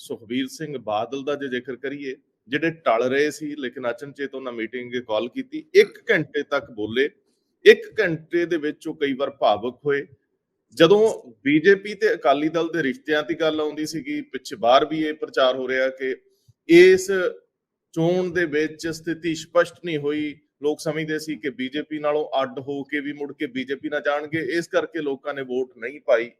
ਸੁਖਬੀਰ ਸਿੰਘ ਬਾਦਲ ਦਾ ਜੇ ਜ਼ਿਕਰ ਕਰੀਏ, ਜਿਹੜੇ ਟਲ ਰਹੇ ਸੀ, ਲੇਕਿਨ ਅਚਨਚੇਤ ਉਹਨਾਂ ਮੀਟਿੰਗ ਕਾਲ ਕੀਤੀ 1 ਘੰਟੇ ਤੱਕ ਬੋਲੇ 1 ਘੰਟੇ ਦੇ ਵਿੱਚ ਉਹ ਕਈ ਵਾਰ ਭਾਵੁਕ ਹੋਏ। ਜਦੋਂ ਬੀਜੇਪੀ ਤੇ ਅਕਾਲੀ ਦਲ ਦੇ ਰਿਸ਼ਤਿਆਂ ਦੀ ਗੱਲ ਆਉਂਦੀ ਸੀਗੀ, ਪਿੱਛੇ ਬਾਹਰ ਵੀ ਇਹ ਪ੍ਰਚਾਰ ਹੋ ਰਿਹਾ ਕਿ ਇਸ ਚੋਣ ਦੇ ਵਿੱਚ ਸਥਿਤੀ ਸਪਸ਼ਟ ਨਹੀਂ ਹੋਈ। ਲੋਕ ਸਮਝਦੇ ਸੀ ਕਿ ਬੀਜੇਪੀ ਨਾਲੋਂ ਅੱਡ ਹੋ ਕੇ ਵੀ ਮੁੜ ਕੇ ਬੀਜੇਪੀ ਨਾ ਜਾਣਗੇ, ਇਸ ਕਰਕੇ ਲੋਕਾਂ ਨੇ ਵੋਟ ਨਹੀਂ ਪਾਈ।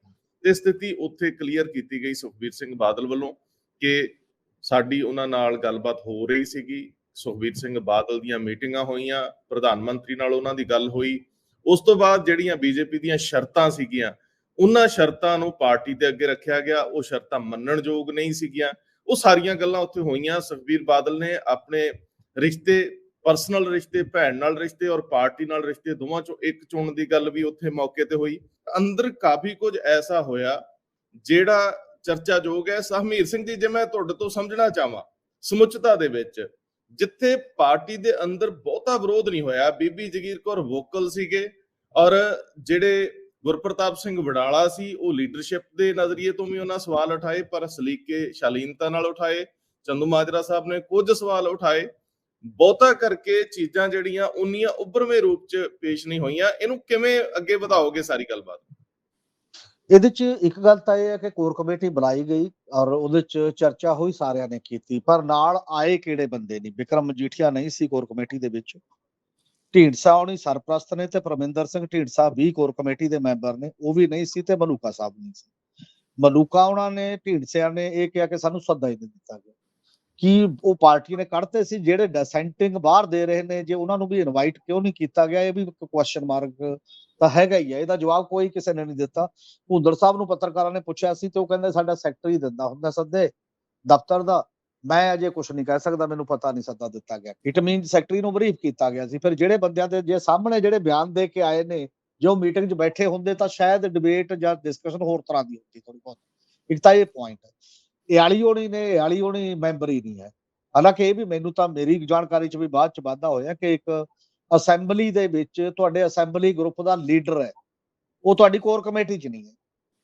ਤੇ ਸਥਿਤੀ ਉੱਥੇ ਕਲੀਅਰ ਕੀਤੀ ਗਈ ਸੁਖਬੀਰ ਸਿੰਘ ਬਾਦਲ ਵੱਲੋਂ। ਕਿ ਸਾਡੀ ਉਹਨਾਂ ਨਾਲ ਗੱਲਬਾਤ ਹੋ ਰਹੀ ਸੀਗੀ। ਸੁਖਬੀਰ ਸਿੰਘ ਬਾਦਲ ਦੀਆਂ ਮੀਟਿੰਗਾਂ ਹੋਈਆਂ, ਪ੍ਰਧਾਨ ਮੰਤਰੀ ਨਾਲ ਉਹਨਾਂ ਦੀ ਗੱਲ ਹੋਈ। ਉਸ ਤੋਂ ਬਾਅਦ ਜਿਹੜੀਆਂ ਬੀਜੇਪੀ ਦੀਆਂ ਸ਼ਰਤਾਂ ਸੀਗੀਆਂ, ਉਹਨਾਂ ਸ਼ਰਤਾਂ ਨੂੰ ਪਾਰਟੀ ਦੇ ਅੱਗੇ ਰੱਖਿਆ ਗਿਆ। ਉਹ ਸ਼ਰਤਾਂ ਮੰਨਣਯੋਗ ਨਹੀਂ ਸੀਗੀਆਂ। ਉਹ ਸਾਰੀਆਂ ਗੱਲਾਂ ਉੱਥੇ ਹੋਈਆਂ। ਸੁਖਬੀਰ ਬਾਦਲ ਨੇ ਆਪਣੇ ਰਿਸ਼ਤੇ, ਪਰਸਨਲ ਰਿਸ਼ਤੇ, ਭੈਣ ਨਾਲ ਰਿਸ਼ਤੇ ਔਰ ਪਾਰਟੀ ਨਾਲ ਰਿਸ਼ਤੇ ਦੋਵਾਂ ਚੋਂ ਇੱਕ ਚੁਣਨ ਦੀ ਗੱਲ ਵੀ ਉੱਥੇ ਮੌਕੇ ਤੇ ਹੋਈ। ਅੰਦਰ ਕਾਫੀ ਕੁਝ ਐਸਾ ਹੋਇਆ, ਜਿਹੜਾ ਚਰਚਾਯੋਗ ਹੈ। ਸਹਮੀਰ ਸਿੰਘ ਜੀ, ਜੇ ਮੈਂ ਤੁਹਾਡੇ ਤੋਂ ਸਮਝਣਾ ਚਾਹਾਂ, ਸਮੁੱਚਤਾ ਦੇ ਵਿੱਚ, ਜਿੱਥੇ ਪਾਰਟੀ ਦੇ ਅੰਦਰ ਬਹੁਤਾ ਵਿਰੋਧ ਨਹੀਂ ਹੋਇਆ, ਬੀਬੀ ਜਗੀਰ ਕੌਰ ਵੋਕਲ ਸੀਗੇ ਔਰ ਜਿਹੜੇ ਗੁਰਪ੍ਰਤਾਪ ਸਿੰਘ ਵਡਾਲਾ ਸੀ, ਉਹ ਲੀਡਰਸ਼ਿਪ ਦੇ ਨਜ਼ਰੀਏ ਤੋਂ ਵੀ ਉਹਨਾਂ ਸਵਾਲ ਉਠਾਏ, ਪਰ ਸਲੀਕੇ ਸ਼ਾਲੀਨਤਾ ਨਾਲ ਉਠਾਏ। ਚੰਦੂ ਮਾਜਰਾ ਸਾਹਿਬ ਨੇ ਕੁਝ ਸਵਾਲ ਉਠਾਏ। ਬਹੁਤਾ ਕਰਕੇ ਚੀਜ਼ਾਂ ਜਿਹੜੀਆਂ, ਉਨੀਆਂ ਉੱਭਰਵੇਂ ਰੂਪ 'ਚ ਪੇਸ਼ ਨਹੀਂ ਹੋਈਆਂ। ਇਹਨੂੰ ਕਿਵੇਂ ਅੱਗੇ ਵਧਾਓਗੇ ਸਾਰੀ ਗੱਲਬਾਤ? ਇਹਦੇ ਚ ਇੱਕ ਗੱਲ ਤਾਂ ਇਹ ਹੈ ਕਿ ਕੋਰ ਕਮੇਟੀ ਬੁਲਾਈ ਗਈ ਔਰ ਉਹਦੇ ਚ ਚਰਚਾ ਹੋਈ ਸਾਰਿਆਂ ਨੇ ਕੀਤੀ, ਪਰ ਨਾਲ ਆਏ ਕਿਹੜੇ ਬੰਦੇ ਨਹੀਂ ਵਿਕਰਮ ਮਜੀਠੀਆ ਨਹੀਂ ਸੀ ਕੋਰ ਕਮੇਟੀ ਦੇ ਵਿੱਚ। ਢੀਂਡਸਾ ਉਹਨੀ ਸਰਪ੍ਰਸਤ ਨੇ ਤੇ ਪਰਮਿੰਦਰ ਸਿੰਘ ਢੀਂਡਸਾ ਵੀ ਕੋਰ ਕਮੇਟੀ ਦੇ ਮੈਂਬਰ ਨੇ, ਉਹ ਵੀ ਨਹੀਂ ਸੀ ਤੇ ਮਲੂਕਾ ਸਾਹਿਬ ਨਹੀਂ ਸੀ। ਮਲੂਕਾ ਉਹਨਾਂ ਨੇ ਢੀਂਡਸਿਆਂ ਨੇ ਇਹ ਕਿਹਾ ਕਿ ਸਾਨੂੰ ਸੱਦਾ ਹੀ ਨਹੀਂ ਦਿੱਤਾ ਗਿਆ। ਕੀ ਉਹ ਪਾਰਟੀ ਨੇ ਕੱਢਤੇ ਸੀ, ਜਿਹੜੇ ਡਿਸੈਂਟਿੰਗ ਬਾਹਰ ਦੇ ਰਹੇ ਨੇ, ਜੇ ਉਹਨਾਂ ਨੂੰ ਵੀ ਇਨਵਾਈਟ ਕਿਉਂ ਨਹੀਂ ਕੀਤਾ ਗਿਆ, ਇਹ ਵੀ ਇੱਕ ਕੁਐਸਚਨ ਮਾਰਕ ਤਾਂ ਹੈਗਾ ਹੀ ਹੈ ਇਹਦਾ ਜਵਾਬ ਕੋਈ ਕਿਸੇ ਨੇ ਨਹੀਂ ਦਿੱਤਾ। ਭੁੰਦਰ ਸਾਹਿਬ ਨੂੰ ਪੱਤਰਕਾਰਾਂ ਨੇ ਪੁੱਛਿਆ ਸੀ ਤੇ ਉਹ ਕਹਿੰਦੇ ਸਾਡਾ ਸੈਕਟਰੀ ਦਿੰਦਾ ਹੁੰਦਾ ਸੱਦੇ, ਦਫ਼ਤਰ ਦਾ। ਮੈਂ ਅਜੇ ਕੁਝ ਨਹੀਂ ਕਹਿ ਸਕਦਾ, ਮੈਨੂੰ ਪਤਾ ਨਹੀਂ ਸੱਦਾ ਦਿੱਤਾ ਗਿਆ। ਇਟ ਮੀਨ ਸੈਕਟਰੀ ਨੂੰ ਬਰੀਫ ਕੀਤਾ ਗਿਆ ਸੀ। ਫਿਰ ਜਿਹੜੇ ਬੰਦਿਆਂ ਦੇ ਜੇ ਸਾਹਮਣੇ ਜਿਹੜੇ ਬਿਆਨ ਦੇ ਕੇ ਆਏ ਨੇ, ਜੋ ਮੀਟਿੰਗ 'ਚ ਬੈਠੇ ਹੁੰਦੇ ਤਾਂ ਸ਼ਾਇਦ ਡਿਬੇਟ ਜਾਂ ਡਿਸਕਸ਼ਨ ਹੋਰ ਤਰ੍ਹਾਂ ਦੀ ਹੁੰਦੀ ਥੋੜੀ ਬਹੁਤ। ਇੱਕ ਤਾਂ ਇਹ ਪੁਆਇੰਟ ਹੈ। ਇਹ ਆਲੀ ਹੋਣੀ ਨੇ, ਇਹ ਆਲੀ ਹੋਣੀ ਮੈਂਬਰ ਹੀ ਨਹੀਂ ਹੈ। ਹਾਲਾਂਕਿ ਇਹ ਵੀ ਮੈਨੂੰ ਤਾਂ ਮੇਰੀ ਜਾਣਕਾਰੀ 'ਚ ਵੀ ਬਾਅਦ 'ਚ ਵਾਧਾ ਹੋਇਆ ਕਿ ਇੱਕ ਅਸੈਂਬਲੀ ਦੇ ਵਿੱਚ ਤੁਹਾਡੇ ਅਸੈਂਬਲੀ ਗਰੁੱਪ ਦਾ ਲੀਡਰ ਹੈ। ਉਹ ਤੁਹਾਡੀ ਕੋਰ ਕਮੇਟੀ 'ਚ ਨਹੀਂ ਹੈ।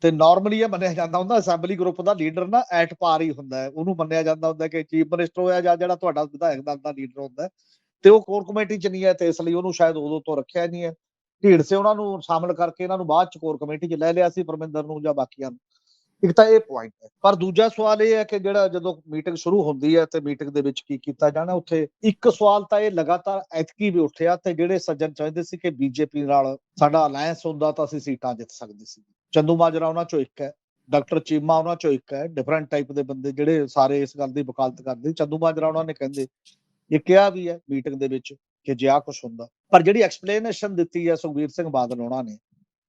ਤੇ ਨਾਰਮਲੀ ਇਹ ਮੰਨਿਆ ਜਾਂਦਾ ਹੁੰਦਾ, ਅਸੈਂਬਲੀ ਗਰੁੱਪ ਦਾ ਲੀਡਰ ਨਾ ਐਟ ਪਾਰ ਹੀ ਹੁੰਦਾ ਹੈ। ਉਹਨੂੰ ਮੰਨਿਆ ਜਾਂਦਾ ਹੁੰਦਾ ਕਿ ਚੀਫ ਮਿਨਿਸਟਰ ਹੋਇਆ ਜਾਂ ਜਿਹੜਾ ਤੁਹਾਡਾ ਵਿਧਾਇਕ ਦਲ ਦਾ ਲੀਡਰ ਹੁੰਦਾ ਤੇ ਉਹ ਕੋਰ ਕਮੇਟੀ 'ਚ ਨਹੀਂ ਹੈ ਤੇ ਇਸ ਲਈ ਉਹਨੂੰ ਸ਼ਾਇਦ ਉਦੋਂ ਤੋਂ ਰੱਖਿਆ ਨਹੀਂ ਹੈ। ਢੀਂਡਸੇ ਉਹਨਾਂ ਨੂੰ ਸ਼ਾਮਲ ਕਰਕੇ ਇਹਨਾਂ ਨੂੰ ਬਾਅਦ 'ਚ ਕੋਰ ਕਮੇਟੀ 'ਚ ਲੈ ਲਿਆ ਸੀ ਪਰਮਿੰਦਰ ਨੂੰ ਜਾਂ ਬਾਕੀਆਂ ਨੂੰ। ਇੱਕ ਤਾਂ ਇਹ ਪੁਆਇੰਟ ਹੈ। ਪਰ ਦੂਜਾ ਸਵਾਲ ਇਹ ਹੈ ਕਿ ਜਿਹੜਾ ਜਦੋਂ ਮੀਟਿੰਗ ਸ਼ੁਰੂ ਹੁੰਦੀ ਹੈ ਤੇ ਮੀਟਿੰਗ ਦੇ ਵਿੱਚ ਕੀ ਕੀਤਾ ਜਾਣਾ, ਉੱਥੇ ਇੱਕ ਸਵਾਲ ਤਾਂ ਇਹ ਲਗਾਤਾਰ ਐਤਕੀ ਵੀ ਉੱਠਿਆ ਤੇ ਜਿਹੜੇ ਸੱਜਣ ਚਾਹੁੰਦੇ ਸੀ ਕਿ ਬੀਜੇਪੀ ਨਾਲ ਸਾਡਾ ਅਲਾਈਅੰਸ ਹੁੰਦਾ ਤਾਂ ਅਸੀਂ ਸੀਟਾਂ ਜਿੱਤ ਸਕਦੇ ਸੀ। ਚੰਦੂ ਮਾਜਰਾ ਉਹਨਾਂ ਚੋਂ ਇੱਕ ਹੈ, ਡਾਕਟਰ ਚੀਮਾ ਉਹਨਾਂ ਚੋਂ ਇੱਕ ਹੈ ਡਿਫਰੈਂਟ ਟਾਈਪ ਦੇ ਬੰਦੇ ਜਿਹੜੇ ਸਾਰੇ ਇਸ ਗੱਲ ਦੀ ਵਕਾਲਤ ਕਰਦੇ। ਚੰਦੂ ਮਾਜਰਾ ਉਹਨਾਂ ਨੇ ਕਹਿੰਦੇ, ਇਹ ਕਿਹਾ ਵੀ ਹੈ ਮੀਟਿੰਗ ਦੇ ਵਿੱਚ ਕਿ ਜੇ ਆ ਕੁਝ ਹੁੰਦਾ। ਪਰ ਜਿਹੜੀ ਐਕਸਪਲੇਨੇਸ਼ਨ ਦਿੱਤੀ ਹੈ ਸੁਖਬੀਰ ਸਿੰਘ ਬਾਦਲ ਉਹਨਾਂ ਨੇ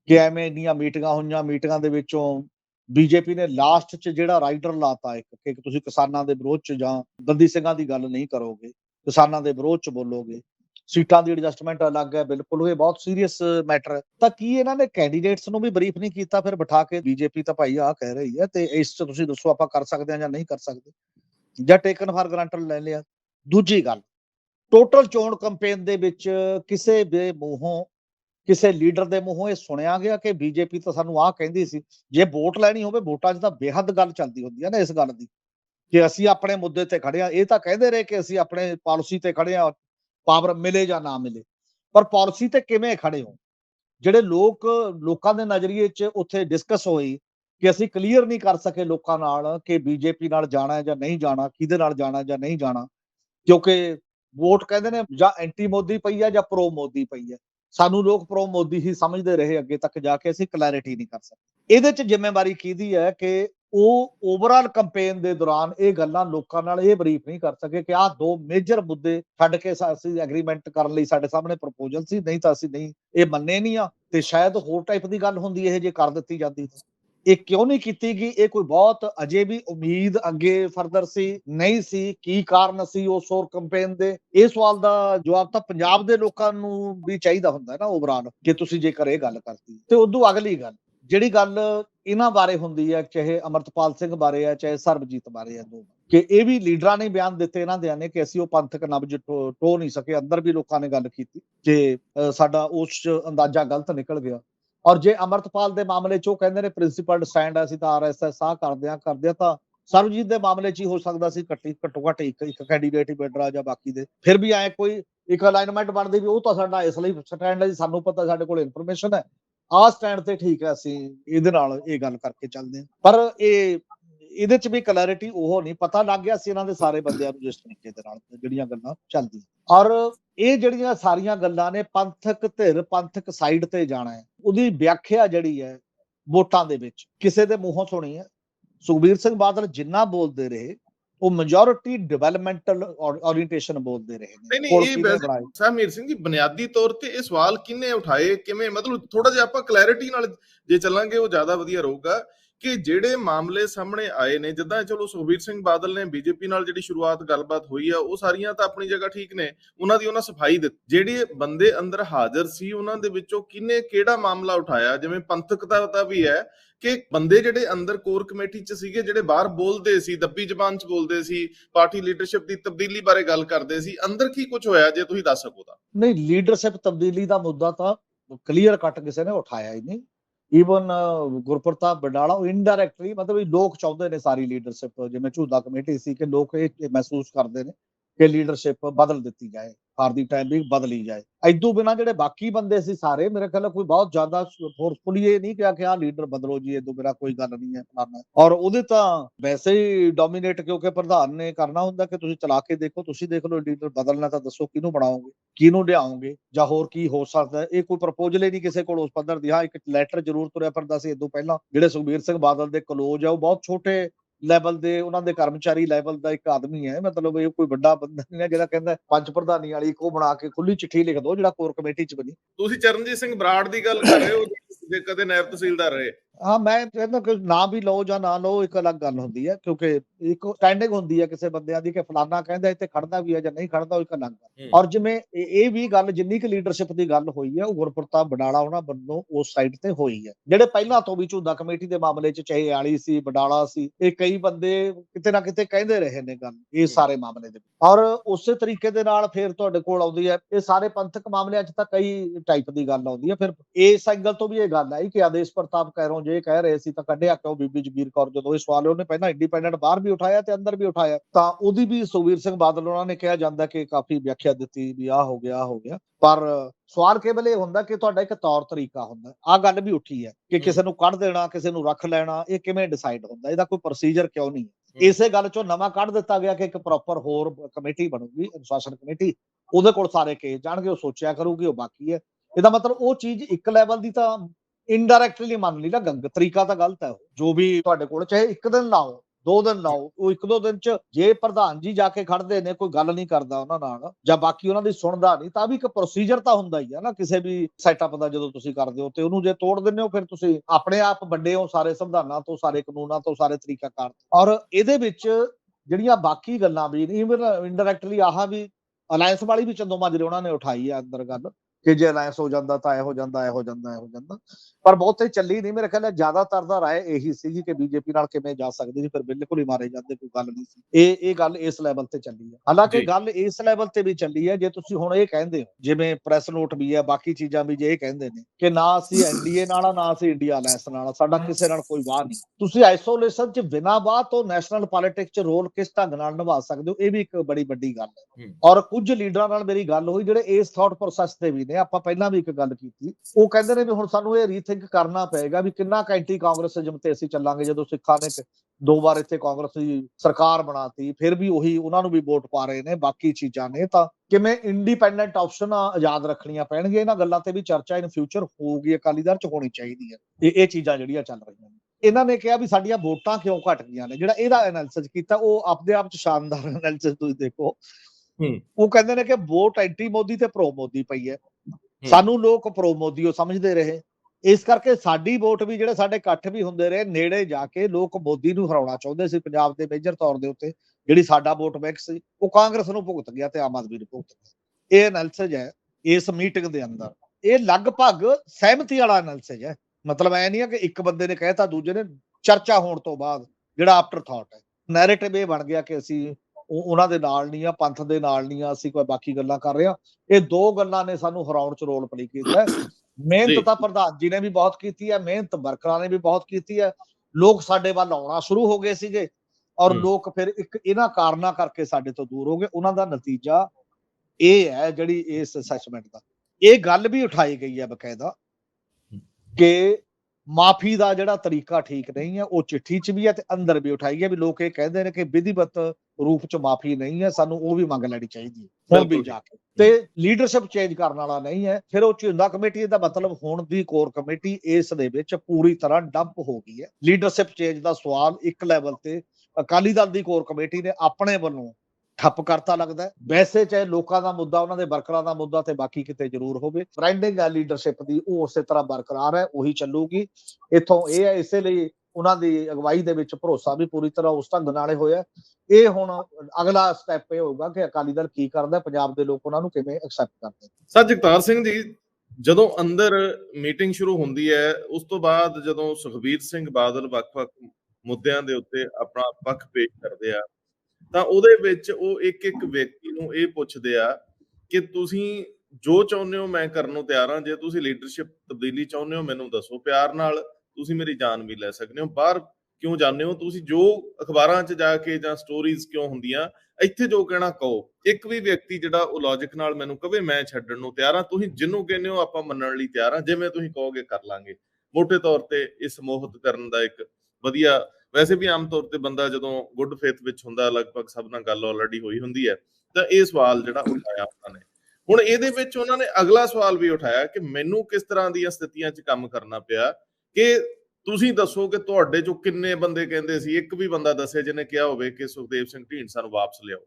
ਕਿ ਐਵੇਂ ਇੰਨੀਆਂ ਮੀਟਿੰਗਾਂ ਹੋਈਆਂ ਮੀਟਿੰਗਾਂ ਦੇ ਵਿੱਚੋਂ ਬੀਜੇਪੀ ਨੇ ਲਾਸਟ 'ਚ ਜਿਹੜਾ ਰਾਈਡਰ ਲਾਤਾ ਇੱਕ, ਕਿ ਤੁਸੀਂ ਕਿਸਾਨਾਂ ਦੇ ਵਿਰੋਧ 'ਚ ਜਾਂ ਬੰਦੀ ਸਿੰਘਾਂ ਦੀ ਗੱਲ ਨਹੀਂ ਕਰੋਗੇ, ਕਿਸਾਨਾਂ ਦੇ ਵਿਰੋਧ 'ਚ ਬੋਲੋਗੇ, ਸੀਟਾਂ ਦੀ ਐਡਜਸਟਮੈਂਟ ਅਲੱਗ ਹੈ, ਬਿਲਕੁਲ ਇਹ ਬਹੁਤ ਸੀਰੀਅਸ ਮੈਟਰ ਹੈ। ਤਾਂ ਕੀ ਇਹਨਾਂ ਨੇ ਕੈਂਡੀਡੇਟਸ ਨੂੰ ਵੀ ਬਰੀਫ ਨਹੀਂ ਕੀਤਾ, ਫਿਰ ਬਿਠਾ ਕੇ ਬੀਜੇਪੀ ਤਾਂ ਭਾਈ ਆਹ ਕਹਿ ਰਹੀ ਹੈ ਤੇ ਇਸ 'ਚ ਤੁਸੀਂ ਦੱਸੋ ਆਪਾਂ ਕਰ ਸਕਦੇ ਹਾਂ ਜਾਂ ਨਹੀਂ ਕਰ ਸਕਦੇ? ਜਾਂ ਟੇਕਨ ਫਾਰ ਗਰੰਟਡ ਲੈ ਲਿਆ। ਦੂਜੀ ਗੱਲ ਟੋਟਲ ਚੋਣ ਕੰਪੇਨ ਦੇ ਵਿੱਚ ਕਿਸੇ ਦੇ ਮੂੰਹੋਂ ਕਿਸੇ ਲੀਡਰ ਦੇ ਮੂੰਹੋਂ ਇਹ ਸੁਣਿਆ ਗਿਆ ਕਿ ਬੀਜੇਪੀ ਤਾਂ ਸਾਨੂੰ ਆਹ ਕਹਿੰਦੀ ਸੀ, ਜੇ ਵੋਟ ਲੈਣੀ ਹੋਵੇ ਵੋਟਾਂ 'ਚ ਤਾਂ ਬੇਹੱਦ ਗੱਲ ਚੱਲਦੀ ਹੁੰਦੀ ਹੈ ਨਾ ਇਸ ਗੱਲ ਦੀ, ਕਿ ਅਸੀਂ ਆਪਣੇ ਮੁੱਦੇ ਤੇ ਖੜੇ ਆ ਇਹ ਤਾਂ ਕਹਿੰਦੇ ਰਹੇ ਕਿ ਅਸੀਂ ਆਪਣੇ ਪਾਲਿਸੀ ਤੇ ਖੜੇ ਆ ਪਾਵਰ ਮਿਲੇ ਜਾਂ ਨਾ ਮਿਲੇ। ਪਰ ਪਾਲਿਸੀ ਤੇ ਕਿਵੇਂ ਖੜੇ ਹੋ? ਜਿਹੜੇ ਲੋਕ, ਲੋਕਾਂ ਦੇ ਨਜ਼ਰੀਏ 'ਚ ਉੱਥੇ ਡਿਸਕਸ ਹੋਈ ਕਿ ਅਸੀਂ ਕਲੀਅਰ ਨਹੀਂ ਕਰ ਸਕੇ ਲੋਕਾਂ ਨਾਲ ਕਿ ਬੀਜੇਪੀ ਨਾਲ ਜਾਣਾ ਜਾਂ ਨਹੀਂ ਜਾਣਾ, ਕਿਹਦੇ ਨਾਲ ਜਾਣਾ ਜਾਂ ਨਹੀਂ ਜਾਣਾ, ਕਿਉਂਕਿ ਵੋਟ ਕਹਿੰਦੇ ਨੇ ਜਾਂ ਐਂਟੀ ਮੋਦੀ ਪਈ ਹੈ ਜਾਂ ਪ੍ਰੋ ਮੋਦੀ ਪਈ ਹੈ। ਸਾਨੂੰ ਲੋਕ ਪ੍ਰੋ ਮੋਦੀ ਹੀ ਸਮਝਦੇ ਰਹੇ ਅੱਗੇ ਤੱਕ ਜਾ ਕੇ, ਅਸੀਂ ਕਲੈਰਿਟੀ ਨਹੀਂ ਕਰ ਸਕਦੇ। ਇਹਦੇ 'ਚ ਜ਼ਿੰਮੇਵਾਰੀ ਕਿਹਦੀ ਹੈ ਕਿ ਉਹ ਓਵਰਆਲ ਕੈਂਪੇਨ ਦੇ ਦੌਰਾਨ ਇਹ ਗੱਲਾਂ ਲੋਕਾਂ ਨਾਲ ਇਹ ਬਰੀਫ ਨਹੀਂ ਕਰ ਸਕੇ ਕਿ ਆਹ ਦੋ ਮੇਜਰ ਮੁੱਦੇ ਛੱਡ ਕੇ ਅਸੀਂ ਐਗਰੀਮੈਂਟ ਕਰਨ ਲਈ ਸਾਡੇ ਸਾਹਮਣੇ ਪ੍ਰਪੋਜ਼ਲ ਸੀ, ਨਹੀਂ ਤਾਂ ਅਸੀਂ ਨਹੀਂ, ਇਹ ਮੰਨੇ ਨਹੀਂ ਆ ਤੇ ਸ਼ਾਇਦ ਹੋਰ ਟਾਈਪ ਦੀ ਗੱਲ ਹੁੰਦੀ ਇਹ ਜੇ ਕਰ ਦਿੱਤੀ ਜਾਂਦੀ ਤਾਂ। ਇਹ ਕਿਉਂ ਨਹੀਂ ਕੀਤੀ ਗਈ? ਇਹ ਕੋਈ ਬਹੁਤ ਅਜੇ ਵੀ ਉਮੀਦ ਅੱਗੇ ਫਰਦਰ ਸੀ, ਨਹੀਂ ਸੀ। ਕੀ ਕਾਰਨ ਸੀ ਉਸ ਹੋਰ ਕੈਂਪੇਨ ਦੇ? ਇਹ ਸਵਾਲ ਦਾ ਜਵਾਬ ਤਾਂ ਪੰਜਾਬ ਦੇ ਲੋਕਾਂ ਨੂੰ ਵੀ ਚਾਹੀਦਾ ਹੁੰਦਾ ਨਾ ਓਵਰਆਲ ਕਿ ਤੁਸੀਂ ਜੇਕਰ ਇਹ ਗੱਲ ਕਰਤੀ। ਤੇ ਉਦੋਂ ਅਗਲੀ ਗੱਲ, ਜਿਹੜੀ ਗੱਲ ਇਹਨਾਂ ਬਾਰੇ ਹੁੰਦੀ ਹੈ, ਚਾਹੇ ਅਮਰਤਪਾਲ ਸਿੰਘ ਬਾਰੇ ਹੈ, ਚਾਹੇ ਸਰਬਜੀਤ ਬਾਰੇ ਹੈ ਕਿ ਇਹ ਵੀ ਲੀਡਰਾਂ ਨੇ ਬਿਆਨ ਦਿੱਤੇ ਇਹਨਾਂ ਦੇ ਨੇ ਕਿ ਅਸੀਂ ਉਹ ਪੰਥਕ ਨਬਜ ਟੋ ਨਹੀਂ ਸਕੇ, ਅੰਦਰ ਵੀ ਲੋਕਾਂ ਨੇ ਗੱਲ ਕੀਤੀ ਕਿ ਸਾਡਾ ਉਸ 'ਚ ਅੰਦਾਜ਼ਾ ਗਲਤ ਨਿਕਲ ਗਿਆ। ਔਰ ਜੇ ਅਮਰਤਪਾਲ ਦੇ ਮਾਮਲੇ 'ਚ ਉਹ ਕਹਿੰਦੇ ਨੇ ਪ੍ਰਿੰਸੀਪਲ ਸਟੈਂਡ ਅਸੀਂ ਤਾਂ ਆਰਐਸਐਸ ਆ ਕਰਦੇ ਆ ਕਰਦੇ ਆ ਤਾਂ ਸਰਬਜੀਤ ਦੇ ਮਾਮਲੇ 'ਚ ਹੀ ਹੋ ਸਕਦਾ ਸੀ ਘੱਟੀ, ਘੱਟੋ ਘੱਟ ਇੱਕ ਇੱਕ ਕੈਂਡੀਡੇਟ ਹੀ ਬੈਟਰ ਆ ਜਾਂ ਬਾਕੀ ਦੇ। ਫਿਰ ਵੀ ਐ ਕੋਈ ਇੱਕ ਅਲਾਈਨਮੈਂਟ ਬਣਦੀ ਵੀ ਉਹ ਤਾਂ ਸਾਡਾ ਇਸ ਲਈ ਸਟੈਂਡ ਹੈ ਸਾਨੂੰ ਪਤਾ ਸਾਡੇ ਕੋਲ ਇਨਫੋਰਮੇਸ਼ਨ ਹੈ। ਆਹ ਸਟੈਂਡ ਤੇ ਠੀਕ ਹੈ, ਅਸੀਂ ਇਹਦੇ ਨਾਲ ਇਹ ਗੱਲ ਕਰਕੇ ਚੱਲਦੇ ਹਾਂ। ਪਰ ਇਹ ਇਹਦੇ 'ਚ ਵੀ ਕਲੈਰਿਟੀ ਉਹ ਨਹੀਂ ਪਤਾ ਲੱਗ ਗਿਆ ਸੀ ਇਹਨਾਂ ਦੇ ਸਾਰੇ ਬੰਦਿਆਂ ਨੂੰ ਜਿਸ ਤਰੀਕੇ ਦੇ ਨਾਲ ਜਿਹੜੀਆਂ ਗੱਲਾਂ ਚੱਲਦੀਆਂ। ਔਰ ਇਹ ਜਿਹੜੀਆਂ ਸਾਰੀਆਂ ਗੱਲਾਂ ਨੇ ਪੰਥਕ ਧਿਰ ਪੰਥਕ ਸਾਈਡ ਤੇ ਜਾਣਾ ਹੈ। ਉਹਦੀ ਵਿਆਖਿਆ ਜਿਹੜੀ ਹੈ ਵੋਟਾਂ ਦੇ ਵਿੱਚ ਕਿਸੇ ਦੇ ਮੂੰਹੋਂ ਸੁਣੀ ਹੈ। ਸੁਖਬੀਰ ਸਿੰਘ ਬਾਦਲ ਜਿੰਨਾ ਬੋਲਦੇ ਰਹੇ ਉਹ ਮੈਜੋਰਿਟੀ ਡਿਵੈਲਪਮੈਂਟਲ ਓਰੀਐਂਟੇਸ਼ਨ ਬੋਲਦੇ ਰਹੇ ਨਹੀਂ, ਨੇ ਨਹੀਂ, ਬਣਾਏ? ਸਾਹਿਮੀਰ ਸਿੰਘ ਜੀ ਬੁਨਿਆਦੀ ਤੌਰ ਤੇ ਇਹ ਸਵਾਲ ਕਿੰਨੇ ਉਠਾਏ ਕਿਵੇਂ? ਮਤਲਬ ਥੋੜਾ ਜਿਹਾ ਆਪਾਂ ਕਲੈਰਿਟੀ ਨਾਲ ਜੇ ਚੱਲਾਂਗੇ ਉਹ ਜ਼ਿਆਦਾ ਵਧੀਆ ਰਹੂਗਾ। ਕਿ ਜਿਹੜੇ ਮਾਮਲੇ ਸਾਹਮਣੇ ਆਏ ਨੇ, ਜਿੱਦਾਂ ਚਲੋ ਸੁਖਬੀਰ ਸਿੰਘ ਬਾਦਲ ਨੇ ਬੀਜੇਪੀ ਨਾਲ ਜਿਹੜੀ ਸ਼ੁਰੂਆਤ ਗੱਲਬਾਤ ਹੋਈ ਆ, ਉਹ ਸਾਰੀਆਂ ਤਾਂ ਆਪਣੀ ਜਗ੍ਹਾ ਠੀਕ ਨੇ, ਉਹਨਾਂ ਦੀ ਉਹਨਾਂ ਸਫ਼ਾਈ ਦਿੱਤੀ, ਜਿਹੜੇ ਬੰਦੇ ਅੰਦਰ ਹਾਜ਼ਰ ਸੀ, ਉਹਨਾਂ ਦੇ ਵਿੱਚੋਂ ਕਿੰਨੇ ਕਿਹੜਾ ਮਾਮਲਾ ਉਠਾਇਆ? ਜਿਵੇਂ ਪੰਥਕਤਾ ਦਾ ਵੀ ਹੈ ਕਿ ਬੰਦੇ ਜਿਹੜੇ ਅੰਦਰ ਕੋਰ ਕਮੇਟੀ 'ਚ ਸੀਗੇ, ਜਿਹੜੇ ਬਾਹਰ ਬੋਲਦੇ ਸੀ, ਦੱਬੀ ਜ਼ਬਾਨ 'ਚ ਬੋਲਦੇ ਸੀ, ਪਾਰਟੀ ਲੀਡਰਸ਼ਿਪ ਦੀ ਤਬਦੀਲੀ ਬਾਰੇ ਗੱਲ ਕਰਦੇ ਸੀ, ਅੰਦਰ ਕੀ ਕੁਝ ਹੋਇਆ, ਜੇ ਤੁਸੀਂ ਦੱਸ ਸਕੋ ਤਾਂ? ਨਹੀਂ, ਲੀਡਰਸ਼ਿਪ ਤਬਦੀਲੀ ਦਾ ਮੁੱਦਾ ਤਾਂ ਕਲੀਅਰ ਕੱਟ ਕਿਸੇ ਨੇ ਉਠਾਇਆ ਹੀ ਨਹੀਂ। ਈਵਨ ਗੁਰਪ੍ਰਤਾਪ ਬਡਾਲਾ ਉਹ ਇਨਡਾਇਰੈਕਟਲੀ ਮਤਲਬ ਵੀ ਲੋਕ ਚਾਹੁੰਦੇ ਨੇ ਸਾਰੀ ਲੀਡਰਸ਼ਿਪ ਜਿਵੇਂ ਝੂਦਾ ਕਮੇਟੀ ਸੀ ਕਿ ਲੋਕ ਇਹ ਮਹਿਸੂਸ ਕਰਦੇ ਨੇ ਕਿ ਲੀਡਰਸ਼ਿਪ ਬਦਲ ਦਿੱਤੀ ਜਾਏ। ਫਾਰ ਦੀ ਟਾਈਮ ਵੀ ਬਦਲੀ ਜਾਏ। ਐਦੂ ਬਿਨਾ ਜਿਹੜੇ ਬਾਕੀ ਬੰਦੇ ਸੀ ਸਾਰੇ, ਮੇਰੇ ਖਿਆਲ ਕੋਈ ਬਹੁਤ ਜ਼ਿਆਦਾ ਫੋਰਸਫੁਲੀ ਇਹ ਨਹੀਂ ਕਿਹਾ ਕਿ ਆ ਲੀਡਰ ਬਦਲੋ ਜੀ ਐਦੂ ਬਿਨਾ ਕੋਈ ਗੱਲ ਨਹੀਂ ਹੈ ਫਲਾਨਾ ਔਰ ਉਹਦੇ ਤਾਂ ਵੈਸੇ ਹੀ ਡੋਮੀਨੇਟ ਕਿਉਂਕਿ ਪ੍ਰਧਾਨ ਨੇ ਕਰਨਾ ਹੁੰਦਾ ਕਿ ਤੁਸੀਂ ਚਲਾ ਕੇ ਦੇਖੋ, ਤੁਸੀਂ ਦੇਖ ਲਓ ਲੀਡਰ ਬਦਲਣਾ ਤਾਂ ਦੱਸੋ ਕਿਹਨੂੰ ਬਣਾਓਗੇ, ਕਿਹਨੂੰ ਲਿਆਓਗੇ ਜਾਂ ਹੋਰ ਕੀ ਹੋ ਸਕਦਾ ਇਹ ਕੋਈ ਪ੍ਰਪੋਜ਼ਲ ਹੀ ਨਹੀਂ ਕਿਸੇ ਕੋਲ ਉਸ ਪੱਧਰ ਦੀ। ਹਾਂ, ਇੱਕ ਲੈਟਰ ਜ਼ਰੂਰ ਤੁਰਿਆ ਫਿਰਦਾ ਸੀ ਇਦੋਂ ਪਹਿਲਾਂ। ਜਿਹੜੇ ਸੁਖਬੀਰ ਸਿੰਘ ਬਾਦਲ ਦੇ ਕਲੋਜ ਆ, ਉਹ ਬਹੁਤ ਛੋਟੇ ਲੈਵਲ ਦੇ, ਉਹਨਾਂ ਦੇ ਕਰਮਚਾਰੀ ਲੈਵਲ ਦਾ ਇੱਕ ਆਦਮੀ ਹੈ। ਮਤਲਬ ਇਹ ਕੋਈ ਵੱਡਾ ਬੰਦਾ ਨਹੀਂ ਹੈ ਜਿਹੜਾ ਕਹਿੰਦਾ ਪੰਜ ਪ੍ਰਧਾਨੀ ਵਾਲੀ ਇੱਕ ਬਣਾ ਕੇ ਖੁੱਲੀ ਚਿੱਠੀ ਲਿਖ ਦੋ ਜਿਹੜਾ ਕੋਰ ਕਮੇਟੀ ਚ ਬਣੀ। ਤੁਸੀਂ ਚਰਨਜੀਤ ਸਿੰਘ ਬਰਾੜ ਦੀ ਗੱਲ ਕਰ ਰਹੇ ਹੋ, ਜੇ ਕਦੇ ਨਾਇਬ ਤਹਿਸੀਲਦਾਰ ਰਹੇ। ਹਾਂ ਮੈਂ ਕਹਿੰਦਾ ਕਿ ਨਾ ਵੀ ਲਓ ਜਾਂ ਨਾ ਲਓ ਇੱਕ ਅਲੱਗ ਗੱਲ ਹੁੰਦੀ ਹੈ ਕਿਉਂਕਿ ਇੱਕ ਸਟੈਂਡਿੰਗ ਹੁੰਦੀ ਹੈ ਕਿਸੇ ਬੰਦਿਆਂ ਦੀ ਕਿ ਫਲਾਨਾ ਕਹਿੰਦਾ ਇੱਥੇ ਖੜਦਾ ਵੀ ਹੈ ਜਾਂ ਨਹੀਂ ਖੜਦਾ ਉਹ ਇੱਕ ਅਲੱਗ ਗੱਲ। ਔਰ ਜਿਵੇਂ ਇਹ ਵੀ ਗੱਲ ਜਿੰਨੀ ਕਿ ਲੀਡਰਸ਼ਿਪ ਦੀ ਗੱਲ ਹੋਈ ਹੈ ਉਹ ਗੁਰਪ੍ਰਤਾਪ ਬਡਾਲਾ ਉਹਨਾਂ ਵੱਲੋਂ ਉਸ ਸਾਈਡ ਤੇ ਹੋਈ ਹੈ ਜਿਹੜੇ ਪਹਿਲਾਂ ਤੋਂ ਵੀ ਝੂਦਾ ਕਮੇਟੀ ਦੇ ਮਾਮਲੇ 'ਚ ਚਾਹੇ ਆਲੀ ਸੀ ਬਡਾਲਾ ਸੀ ਇਹ ਕਈ ਬੰਦੇ ਕਿਤੇ ਨਾ ਕਿਤੇ ਕਹਿੰਦੇ ਰਹੇ ਨੇ ਗੱਲ ਇਹ ਸਾਰੇ ਮਾਮਲੇ ਦੇ। ਔਰ ਉਸੇ ਤਰੀਕੇ ਦੇ ਨਾਲ ਫਿਰ ਤੁਹਾਡੇ ਕੋਲ ਆਉਂਦੀ ਹੈ ਇਹ ਸਾਰੇ ਪੰਥਕ ਮਾਮਲਿਆਂ 'ਚ ਤਾਂ ਕਈ ਟਾਈਪ ਦੀ ਗੱਲ ਆਉਂਦੀ ਹੈ ਫਿਰ ਇਸ ਐਂਗਲ ਤੋਂ ਵੀ ਇਹ ਗੱਲ ਆਈ ਕਿ ਆਦੇਸ਼ ਪ੍ਰਤਾਪ ਕੈਰੋਂ ਜੇ ਕਹਿ ਰਹੇ ਸੀ ਤਾਂ ਕੱਢਿਆ ਕਿਉਂ ਬੀਬੀ ਜਗੀਰ ਕੌਰ? ਜਦੋਂ ਇਹ ਸਵਾਲ ਉਹਨੇ ਪਹਿਲਾਂ ਇੰਡੀਪੈਂਡੈਂਟ ਬਾਹਰ ਵੀ ਉਠਾਇਆ ਤੇ ਅੰਦਰ ਵੀ ਉਠਾਇਆ ਤਾਂ ਉਹਦੀ ਵੀ ਸੁਖਬੀਰ ਸਿੰਘ ਬਾਦਲ ਉਹਨਾਂ ਨੇ ਕਿਹਾ ਜਾਂਦਾ ਕਿ ਕਾਫੀ ਵਿਆਖਿਆ ਦਿੱਤੀ ਵੀ ਆਹ ਹੋ ਗਿਆ ਹੋ ਗਿਆ। ਪਰ ਸਵਾਲ ਕੇਵਲ ਇਹ ਹੁੰਦਾ ਕਿ ਤੁਹਾਡਾ ਇੱਕ ਤੌਰ ਤਰੀਕਾ ਹੁੰਦਾ। ਆ ਗੱਲ ਵੀ ਉੱਠੀ ਹੈ ਕਿ ਕਿਸੇ ਨੂੰ ਕੱਢ ਦੇਣਾ ਕਿਸੇ ਨੂੰ ਰੱਖ ਲੈਣਾ ਇਹ ਕਿਵੇਂ ਡਿਸਾਈਡ ਹੁੰਦਾ? ਇਹਦਾ ਕੋਈ ਪ੍ਰੋਸੀਜਰ ਕਿਉਂ ਨਹੀਂ? ਇਸੇ ਗੱਲ ਚੋਂ ਨਵਾਂ ਕੱਢ ਦਿੱਤਾ ਗਿਆ ਕਿ ਇੱਕ ਪ੍ਰੋਪਰ ਹੋਰ ਕਮੇਟੀ ਬਣੂਗੀ ਅਨੁਸ਼ਾਸਨ ਕਮੇਟੀ। ਉਹਦੇ ਕੋਲ ਸਾਰੇ ਕੇਸ ਜਾਣਗੇ ਉਹ ਸੋਚਿਆ ਕਰੂਗੀ ਉਹ ਬਾਕੀ ਹੈ। ਇਹਦਾ ਮਤਲਬ ਉਹ ਚੀਜ਼ ਇੱਕ ਲੈਵਲ ਦੀ ਤਾਂ ਇਨਡਾਇਰੈਕਟਲੀ ਮੰਨ ਲਈ ਨਾ ਗੰਗ, ਤਰੀਕਾ ਤਾਂ ਗਲਤ ਹੈ ਜੋ ਵੀ ਤੁਹਾਡੇ ਕੋਲ, ਚਾਹੇ ਇੱਕ ਦਿਨ ਲਾਓ ਦੋ ਦਿਨ ਲਾਓ ਉਹ ਇੱਕ ਦੋ ਦਿਨ ਚ ਜੇ ਪ੍ਰਧਾਨ ਜੀ ਜਾ ਕੇ ਖੜਦੇ ਨੇ, ਕੋਈ ਗੱਲ ਨਹੀਂ ਕਰਦਾ ਉਹਨਾਂ ਨਾਲ, ਜਾਂ ਬਾਕੀ ਉਹਨਾਂ ਦੀ ਸੁਣਦਾ ਨਹੀਂ, ਤਾਂ ਵੀ ਇੱਕ ਪ੍ਰੋਸੀਜਰ ਤਾਂ ਹੁੰਦਾ ਹੀ ਹੈ ਨਾ, ਕਿਸੇ ਵੀ ਸੈਟਅਪ ਦਾ ਜਦੋਂ ਤੁਸੀਂ ਕਰਦੇ ਹੋ, ਤੇ ਉਹਨੂੰ ਜੇ ਤੋੜ ਦਿੰਦੇ ਹੋ, ਫਿਰ ਤੁਸੀਂ ਆਪਣੇ ਆਪ ਵੱਡੇ ਹੋ, ਸਾਰੇ ਸੰਵਿਧਾਨਾਂ ਤੋਂ, ਸਾਰੇ ਕਾਨੂੰਨਾਂ ਤੋਂ, ਸਾਰੇ ਤਰੀਕਾਕਾਰ ਤੋਂ। ਔਰ ਇਹਦੇ ਵਿੱਚ ਜਿਹੜੀਆਂ ਬਾਕੀ ਗੱਲਾਂ ਵੀ ਇਨਡਾਇਰੈਕਟਲੀ ਆਹ ਵੀ ਅਲਾਈਅੰਸ ਵਾਲੀ ਵੀ ਚੰਦੋਮਾਜਰੇ ਉਹਨਾਂ ਨੇ ਉਠਾਈ ਹੈ ਅੰਦਰ ਗੱਲ ਕਿ ਜੇ ਅਲਾਈਅੰਸ ਹੋ ਜਾਂਦਾ ਤਾਂ ਇਹ ਹੋ ਜਾਂਦਾ ਇਹ ਹੋ ਜਾਂਦਾ ਇਹ ਹੋ ਜਾਂਦਾ। ਪਰ ਬਹੁਤੇ ਚੱਲੀ ਨਹੀਂ। ਮੇਰੇ ਖਿਆਲ ਹੈ ਜ਼ਿਆਦਾਤਰ ਦਾ ਰਾਏ ਇਹੀ ਸੀਗੀ ਕਿ ਬੀਜੇਪੀ ਨਾਲ ਕਿਵੇਂ ਜਾ ਸਕਦੀ ਸੀ ਫਿਰ ਬਿਲਕੁਲ ਹੀ ਮਾਰੇ ਜਾਂਦੇ ਕੋਈ ਗੱਲ ਨਹੀਂ ਸੀ। ਇਹ ਇਹ ਗੱਲ ਇਸ ਲੈਵਲ ਤੇ ਚੱਲੀ ਹੈ। ਹਾਲਾਂਕਿ। ਗੱਲ ਇਸ ਲੈਵਲ ਤੇ ਵੀ ਚੱਲੀ ਹੈ ਜੇ ਤੁਸੀਂ ਹੁਣ ਇਹ ਕਹਿੰਦੇ ਹੋ ਜਿਵੇਂ ਪ੍ਰੈਸ ਨੋਟ ਵੀ ਹੈ ਬਾਕੀ ਚੀਜ਼ਾਂ ਵੀ ਜੇ ਇਹ ਕਹਿੰਦੇ ਨੇ ਕਿ ਨਾ ਅਸੀਂ ਐਨਡੀਏ ਨਾਲ ਨਾ ਅਸੀਂ ਇੰਡੀਆ ਅਲਾਈਅੰਸ ਨਾਲ ਸਾਡਾ ਕਿਸੇ ਨਾਲ ਕੋਈ ਵਾਹ ਨਹੀਂ। ਤੁਸੀਂ ਆਈਸੋਲੇਸ਼ਨ ਚ ਬਿਨਾਂ ਵਾਹ ਤੋਂ ਨੈਸ਼ਨਲ ਪੋਲਿਟਿਕਸ ਚ ਰੋਲ ਕਿਸ ਢੰਗ ਨਾਲ ਨਿਭਾ ਸਕਦੇ ਹੋ ਇਹ ਵੀ ਇੱਕ ਬੜੀ ਵੱਡੀ ਗੱਲ ਹੂੰ। ਔਰ ਕੁਝ ਲੀਡਰਾਂ ਨਾਲ ਮੇਰੀ ਗੱਲ ਹੋਈ ਜਿਹੜੇ ਇਸ ਥਾਟ ਪ੍ਰੋਸੈਸ ਤੇ ਵੀ ਨੇ ਆਪਾਂ ਪਹਿਲਾਂ ਵੀ ਇੱਕ ਗੱਲ ਕੀਤੀ। ਉਹ ਕਹਿੰਦੇ ਨੇ ਵੀ ਹੁਣ ਸਾਨੂੰ ਇਹ ਰੀਥਿੰਕ ਕਰਨਾ ਪਏਗਾ ਵੀ ਕਿੰਨਾ ਐਂਟੀ ਕਾਂਗਰਸਿਜ਼ਮ ਤੇ ਅਸੀਂ ਚੱਲਾਂਗੇ ਜਦੋਂ ਸਿੱਖਾਂ ਨੇ ਦੋ ਵਾਰ ਇੱਥੇ ਕਾਂਗਰਸ ਦੀ ਸਰਕਾਰ ਬਣਾਤੀ ਫਿਰ ਵੀ ਉਹੀ ਉਹਨਾਂ ਨੂੰ ਵੀ ਵੋਟ ਪਾ ਰਹੇ ਨੇ ਬਾਕੀ ਚੀਜ਼ਾਂ ਨੇ ਤਾਂ ਕਿਵੇਂ ਇੰਡੀਪੈਂਡੈਂਟ ਆਪਸ਼ਨ ਆਜ਼ਾਦ ਰੱਖਣੀਆਂ ਪੈਣਗੀਆਂ ਇਹਨਾਂ ਗੱਲਾਂ ਤੇ ਵੀ ਚਰਚਾ ਇਨ ਫਿਊਚਰ ਹੋਊਗੀ ਅਕਾਲੀ ਦਲ ਚ ਹੋਣੀ ਚਾਹੀਦੀ ਹੈ। ਇਹ ਇਹ ਚੀਜ਼ਾਂ ਜਿਹੜੀਆਂ ਚੱਲ ਰਹੀਆਂ ਨੇ। ਇਹਨਾਂ ਨੇ ਕਿਹਾ ਵੀ ਸਾਡੀਆਂ ਵੋਟਾਂ ਕਿਉਂ ਘਟ ਗਈਆਂ ਨੇ ਜਿਹੜਾ ਇਹਦਾ ਐਨਾਲਿਸਿਸ ਕੀਤਾ ਉਹ ਆਪਦੇ ਆਪ ਚ ਸ਼ਾਨਦਾਰ ਐਨਾਲਿਸਿਸ ਤੁਸੀਂ ਦੇਖੋ। ਉਹ ਕਹਿੰਦੇ ਨੇ ਕਿ ਵੋਟ ਐਂਟੀ ਮੋਦੀ ਤੇ ਪ੍ਰੋ ਮੋਦੀ ਪਈ ਹੈ। ਸਾਨੂੰ ਲੋਕ ਪ੍ਰੋ ਮੋਦੀ ਸਮਝਦੇ ਰਹੇ। ਇਸ ਕਰਕੇ ਸਾਡੀ ਵੋਟ ਵੀ ਜਿਹੜੇ ਸਾਡੇ ਇਕੱਠ ਵੀ ਹੁੰਦੇ ਰਹੇ, ਨੇੜੇ ਜਾ ਕੇ ਲੋਕ ਮੋਦੀ ਨੂੰ ਹਰਾਉਣਾ ਚਾਹੁੰਦੇ ਸੀ ਪੰਜਾਬ ਦੇ ਮੇਜਰ ਤੌਰ ਦੇ ਉੱਤੇ, ਜਿਹੜੀ ਸਾਡਾ ਵੋਟ ਬੈਂਕ ਸੀ, ਉਹ ਕਾਂਗਰਸ ਨੂੰ ਭੁਗਤ ਗਿਆ ਤੇ ਆਮ ਆਦਮੀ ਨੂੰ ਭੁਗਤ ਗਿਆ। ਇਹ ਐਨਾਲਿਸਿਸ ਹੈ ਇਸ ਮੀਟਿੰਗ ਦੇ ਅੰਦਰ। ਇਹ ਲਗਭਗ ਸਹਿਮਤੀ ਵਾਲਾ ਐਨਾਲਿਸਿਸ ਹੈ। ਮਤਲਬ ਐ ਨਹੀਂ ਹੈ ਕਿ ਇੱਕ ਬੰਦੇ ਨੇ ਕਹਿਤਾ ਦੂਜੇ ਨੇ ਚਰਚਾ ਹੋਣ ਤੋਂ ਬਾਅਦ ਜਿਹੜਾ ਆਫਟਰ ਥਾਟ ਹੈ। ਨੈਰੇਟਿਵ ਇਹ ਬਣ ਗਿਆ ਕਿ ਅਸੀਂ ਉਹਨਾਂ ਦੇ ਨਾਲ ਨਹੀਂ ਆ ਪੰਥ ਦੇ ਨਾਲ ਨਹੀਂ ਆ ਅਸੀਂ ਕੋਈ ਬਾਕੀ ਗੱਲਾਂ ਕਰ ਰਹੇ ਆ ਇਹ ਦੋ ਗੱਲਾਂ ਨੇ ਸਾਨੂੰ ਹਰਾਉਣ ਚ ਰੋਲ ਪਲੇ ਕੀਤਾ। ਮਿਹਨਤ ਤਾਂ ਪ੍ਰਧਾਨ ਜੀ ਨੇ ਵੀ ਬਹੁਤ ਕੀਤੀ ਹੈ ਮਿਹਨਤ ਵਰਕਰਾਂ ਨੇ ਵੀ ਬਹੁਤ ਕੀਤੀ ਹੈ। ਲੋਕ ਸਾਡੇ ਵੱਲ ਆਉਣਾ ਸ਼ੁਰੂ ਹੋ ਗਏ ਸੀਗੇ ਔਰ। ਲੋਕ ਫਿਰ ਇੱਕ ਇਹਨਾਂ ਕਾਰਨਾਂ ਕਰਕੇ ਸਾਡੇ ਤੋਂ ਦੂਰ ਹੋ ਗਏ। ਉਹਨਾਂ ਦਾ ਨਤੀਜਾ ਇਹ ਹੈ ਜਿਹੜੀ ਇਸ ਅਸੈਸਮੈਂਟ ਦਾ। ਇਹ ਗੱਲ ਵੀ ਉਠਾਈ ਗਈ ਹੈ ਬਕਾਇਦਾ ਕਿ ਮਾਫੀ ਦਾ ਜਿਹੜਾ ਤਰੀਕਾ ਠੀਕ ਨਹੀਂ ਹੈ ਉਹ ਚਿੱਠੀ 'ਚ ਵੀ ਹੈ ਤੇ ਅੰਦਰ ਵੀ ਉਠਾਈ ਹੈ ਵੀ ਲੋਕ ਇਹ ਕਹਿੰਦੇ ਨੇ ਕਿ ਵਿਧੀਵਤ ਰੂਪ 'ਚ ਮਾਫੀ ਨਹੀਂ ਹੈ ਸਾਨੂੰ ਉਹ ਵੀ ਮੰਗ ਲੈਣੀ ਚਾਹੀਦੀ ਹੈ ਹੁਣ ਵੀ। ਜਾ ਕੇ ਤੇ ਲੀਡਰਸ਼ਿਪ ਚੇਂਜ ਕਰਨ ਵਾਲਾ ਨਹੀਂ ਹੈ ਫਿਰ ਉਹ ਚੁੰਦਾ ਕਮੇਟੀ ਦਾ ਮਤਲਬ ਹੁਣ ਦੀ ਕੋਰ ਕਮੇਟੀ ਇਸ ਦੇ ਵਿੱਚ ਪੂਰੀ ਤਰ੍ਹਾਂ ਡੰਪ ਹੋ ਗਈ ਹੈ ਲੀਡਰਸ਼ਿਪ ਚੇਂਜ ਦਾ ਸਵਾਲ ਇੱਕ ਲੈਵਲ ਤੇ ਅਕਾਲੀ ਦਲ ਦੀ ਕੋਰ ਕਮੇਟੀ ਨੇ ਆਪਣੇ ਵੱਲੋਂ ਠੱਪ ਕਰਤਾ ਲੱਗਦਾ ਵੈਸੇ ਚਾਹੇ ਲੋਕਾਂ ਦਾ ਮੁੱਦਾ, ਉਹਨਾਂ ਦੇ ਵਰਕਰਾਂ ਦਾ ਮੁੱਦਾ ਤੇ ਬਾਕੀ ਕਿਤੇ ਜ਼ਰੂਰ ਹੋਵੇ ਬ੍ਰਾਂਡਿੰਗ ਹੈ ਲੀਡਰਸ਼ਿਪ ਦੀ, ਉਹ ਉਸੇ ਤਰ੍ਹਾਂ ਬਰਕਰਾਰ ਹੈ, ਉਹੀ ਚੱਲੂਗੀ। ਇੱਥੋਂ ਇਹ ਹੈ ਇਸੇ ਲਈ ਉਹਨਾਂ ਦੀ ਅਗਵਾਈ ਦੇ ਵਿੱਚ ਭਰੋਸਾ ਵੀ ਪੂਰੀ ਤਰ੍ਹਾਂ ਉਸ ਢੰਗ ਨਾਲੇ ਹੋਇਆ ਇਹ ਹੁਣ ਅਗਲਾ ਸਟੈਪ ਇਹ ਹੋਊਗਾ ਕਿ ਅਕਾਲੀ ਦਲ ਕੀ ਕਰਦਾ ਪੰਜਾਬ ਦੇ ਲੋਕ ਉਹਨਾਂ ਨੂੰ ਕਿਵੇਂ ਐਕਸੈਪਟ ਕਰਦੇ ਸਰ, ਜਗਤਾਰ ਸਿੰਘ ਜੀ, ਜਦੋਂ ਅੰਦਰ ਮੀਟਿੰਗ ਸ਼ੁਰੂ ਹੁੰਦੀ ਹੈ, ਉਸ ਤੋਂ ਬਾਅਦ ਜਦੋਂ ਸੁਖਬੀਰ ਸਿੰਘ ਬਾਦਲ ਵੱਖ-ਵੱਖ ਮੁੱਦਿਆਂ ਦੇ ਉੱਤੇ ਆਪਣਾ ਪੱਖ ਪੇਸ਼ ਕਰਦੇ ਆ ਤਾਂ ਉਹਦੇ ਵਿੱਚ ਉਹ ਇੱਕ ਇੱਕ ਵਿਅਕਤੀ ਨੂੰ ਇਹ ਪੁੱਛਦੇ ਆ ਕਿ ਤੁਸੀਂ ਜੋ ਚਾਹੁੰਦੇ ਹੋ ਮੈਂ ਕਰਨ ਨੂੰ ਤਿਆਰ ਹਾਂ, ਜੇ ਤੁਸੀਂ ਲੀਡਰਸ਼ਿਪ ਤਬਦੀਲੀ ਚਾਹੁੰਦੇ ਹੋ ਮੈਨੂੰ ਦੱਸੋ, ਪਿਆਰ ਨਾਲ ਤੁਸੀਂ ਮੇਰੀ ਜਾਨ ਵੀ ਲੈ ਸਕਦੇ ਹੋ। ਬਾਹਰ ਕਿਉਂ ਜਾਂਦੇ ਹੋ? ਤੁਸੀਂ ਜੋ ਅਖਬਾਰਾਂ 'ਚ ਜਾ ਕੇ ਜਾਂ ਸਟੋਰੀਜ਼ ਕਿਉਂ ਹੁੰਦੀਆਂ, ਇੱਥੇ ਜੋ ਕਹਿਣਾ ਕਹੋ। ਇੱਕ ਵੀ ਵਿਅਕਤੀ ਜਿਹੜਾ ਉਹ ਲੌਜੀਕ ਨਾਲ ਮੈਨੂੰ ਕਵੇ ਮੈਂ ਛੱਡਣ ਨੂੰ ਤਿਆਰ ਹਾਂ, ਤੁਸੀਂ ਜਿਹਨੂੰ ਕਹਿੰਦੇ ਹੋ ਆਪਾਂ ਮੰਨਣ ਲਈ ਤਿਆਰ ਹਾਂ, ਜਿਵੇਂ ਤੁਸੀਂ ਕਹੋਗੇ ਕਰ ਲਾਂਗੇ। ਮੋٹے ਤੌਰ ਤੇ ਇਸ ਮੋਹਤ ਕਰਨ ਦਾ ਇੱਕ ਵਧੀਆ ਵੈਸੇ ਵੀ ਆਮ ਤੌਰ ਤੇ ਬੰਦਾ ਜਦੋਂ ਗੁੱਡ ਫੇਥ ਵਿੱਚ ਹੁੰਦਾ, ਲਗਭਗ ਸਭ ਨਾਲ ਗੱਲ ਆਲਰੇਡੀ ਹੋਈ ਹੁੰਦੀ ਹੈ, ਤਾਂ ਇਹ ਸਵਾਲ ਜਿਹੜਾ ਉਠਾਇਆ ਉਹਨਾਂ ਨੇ। ਹੁਣ ਇਹਦੇ ਵਿੱਚ ਉਹਨਾਂ ਨੇ ਅਗਲਾ ਸਵਾਲ ਵੀ ਉਠਾਇਆ ਕਿ ਮੈਨੂੰ ਕਿਸ ਤਰ੍ਹਾਂ ਦੀਆਂ ਸਥਿਤੀਆਂ 'ਚ ਕੰਮ ਕਰਨਾ ਪਿਆ? ਕਿ ਤੁਸੀਂ ਦੱਸੋ ਕਿ ਤੁਹਾਡੇ ਚੋਂ ਕਿੰਨੇ ਬੰਦੇ ਕਹਿੰਦੇ ਸੀ, ਇੱਕ ਵੀ ਬੰਦਾ ਦੱਸੇ ਜਿਹਨੇ ਕਿਹਾ ਹੋਵੇ ਕਿ ਸੁਖਦੇਵ ਸਿੰਘ ਢੀਂਡਸਾ ਨੂੰ ਵਾਪਸ ਲਿਆਓ।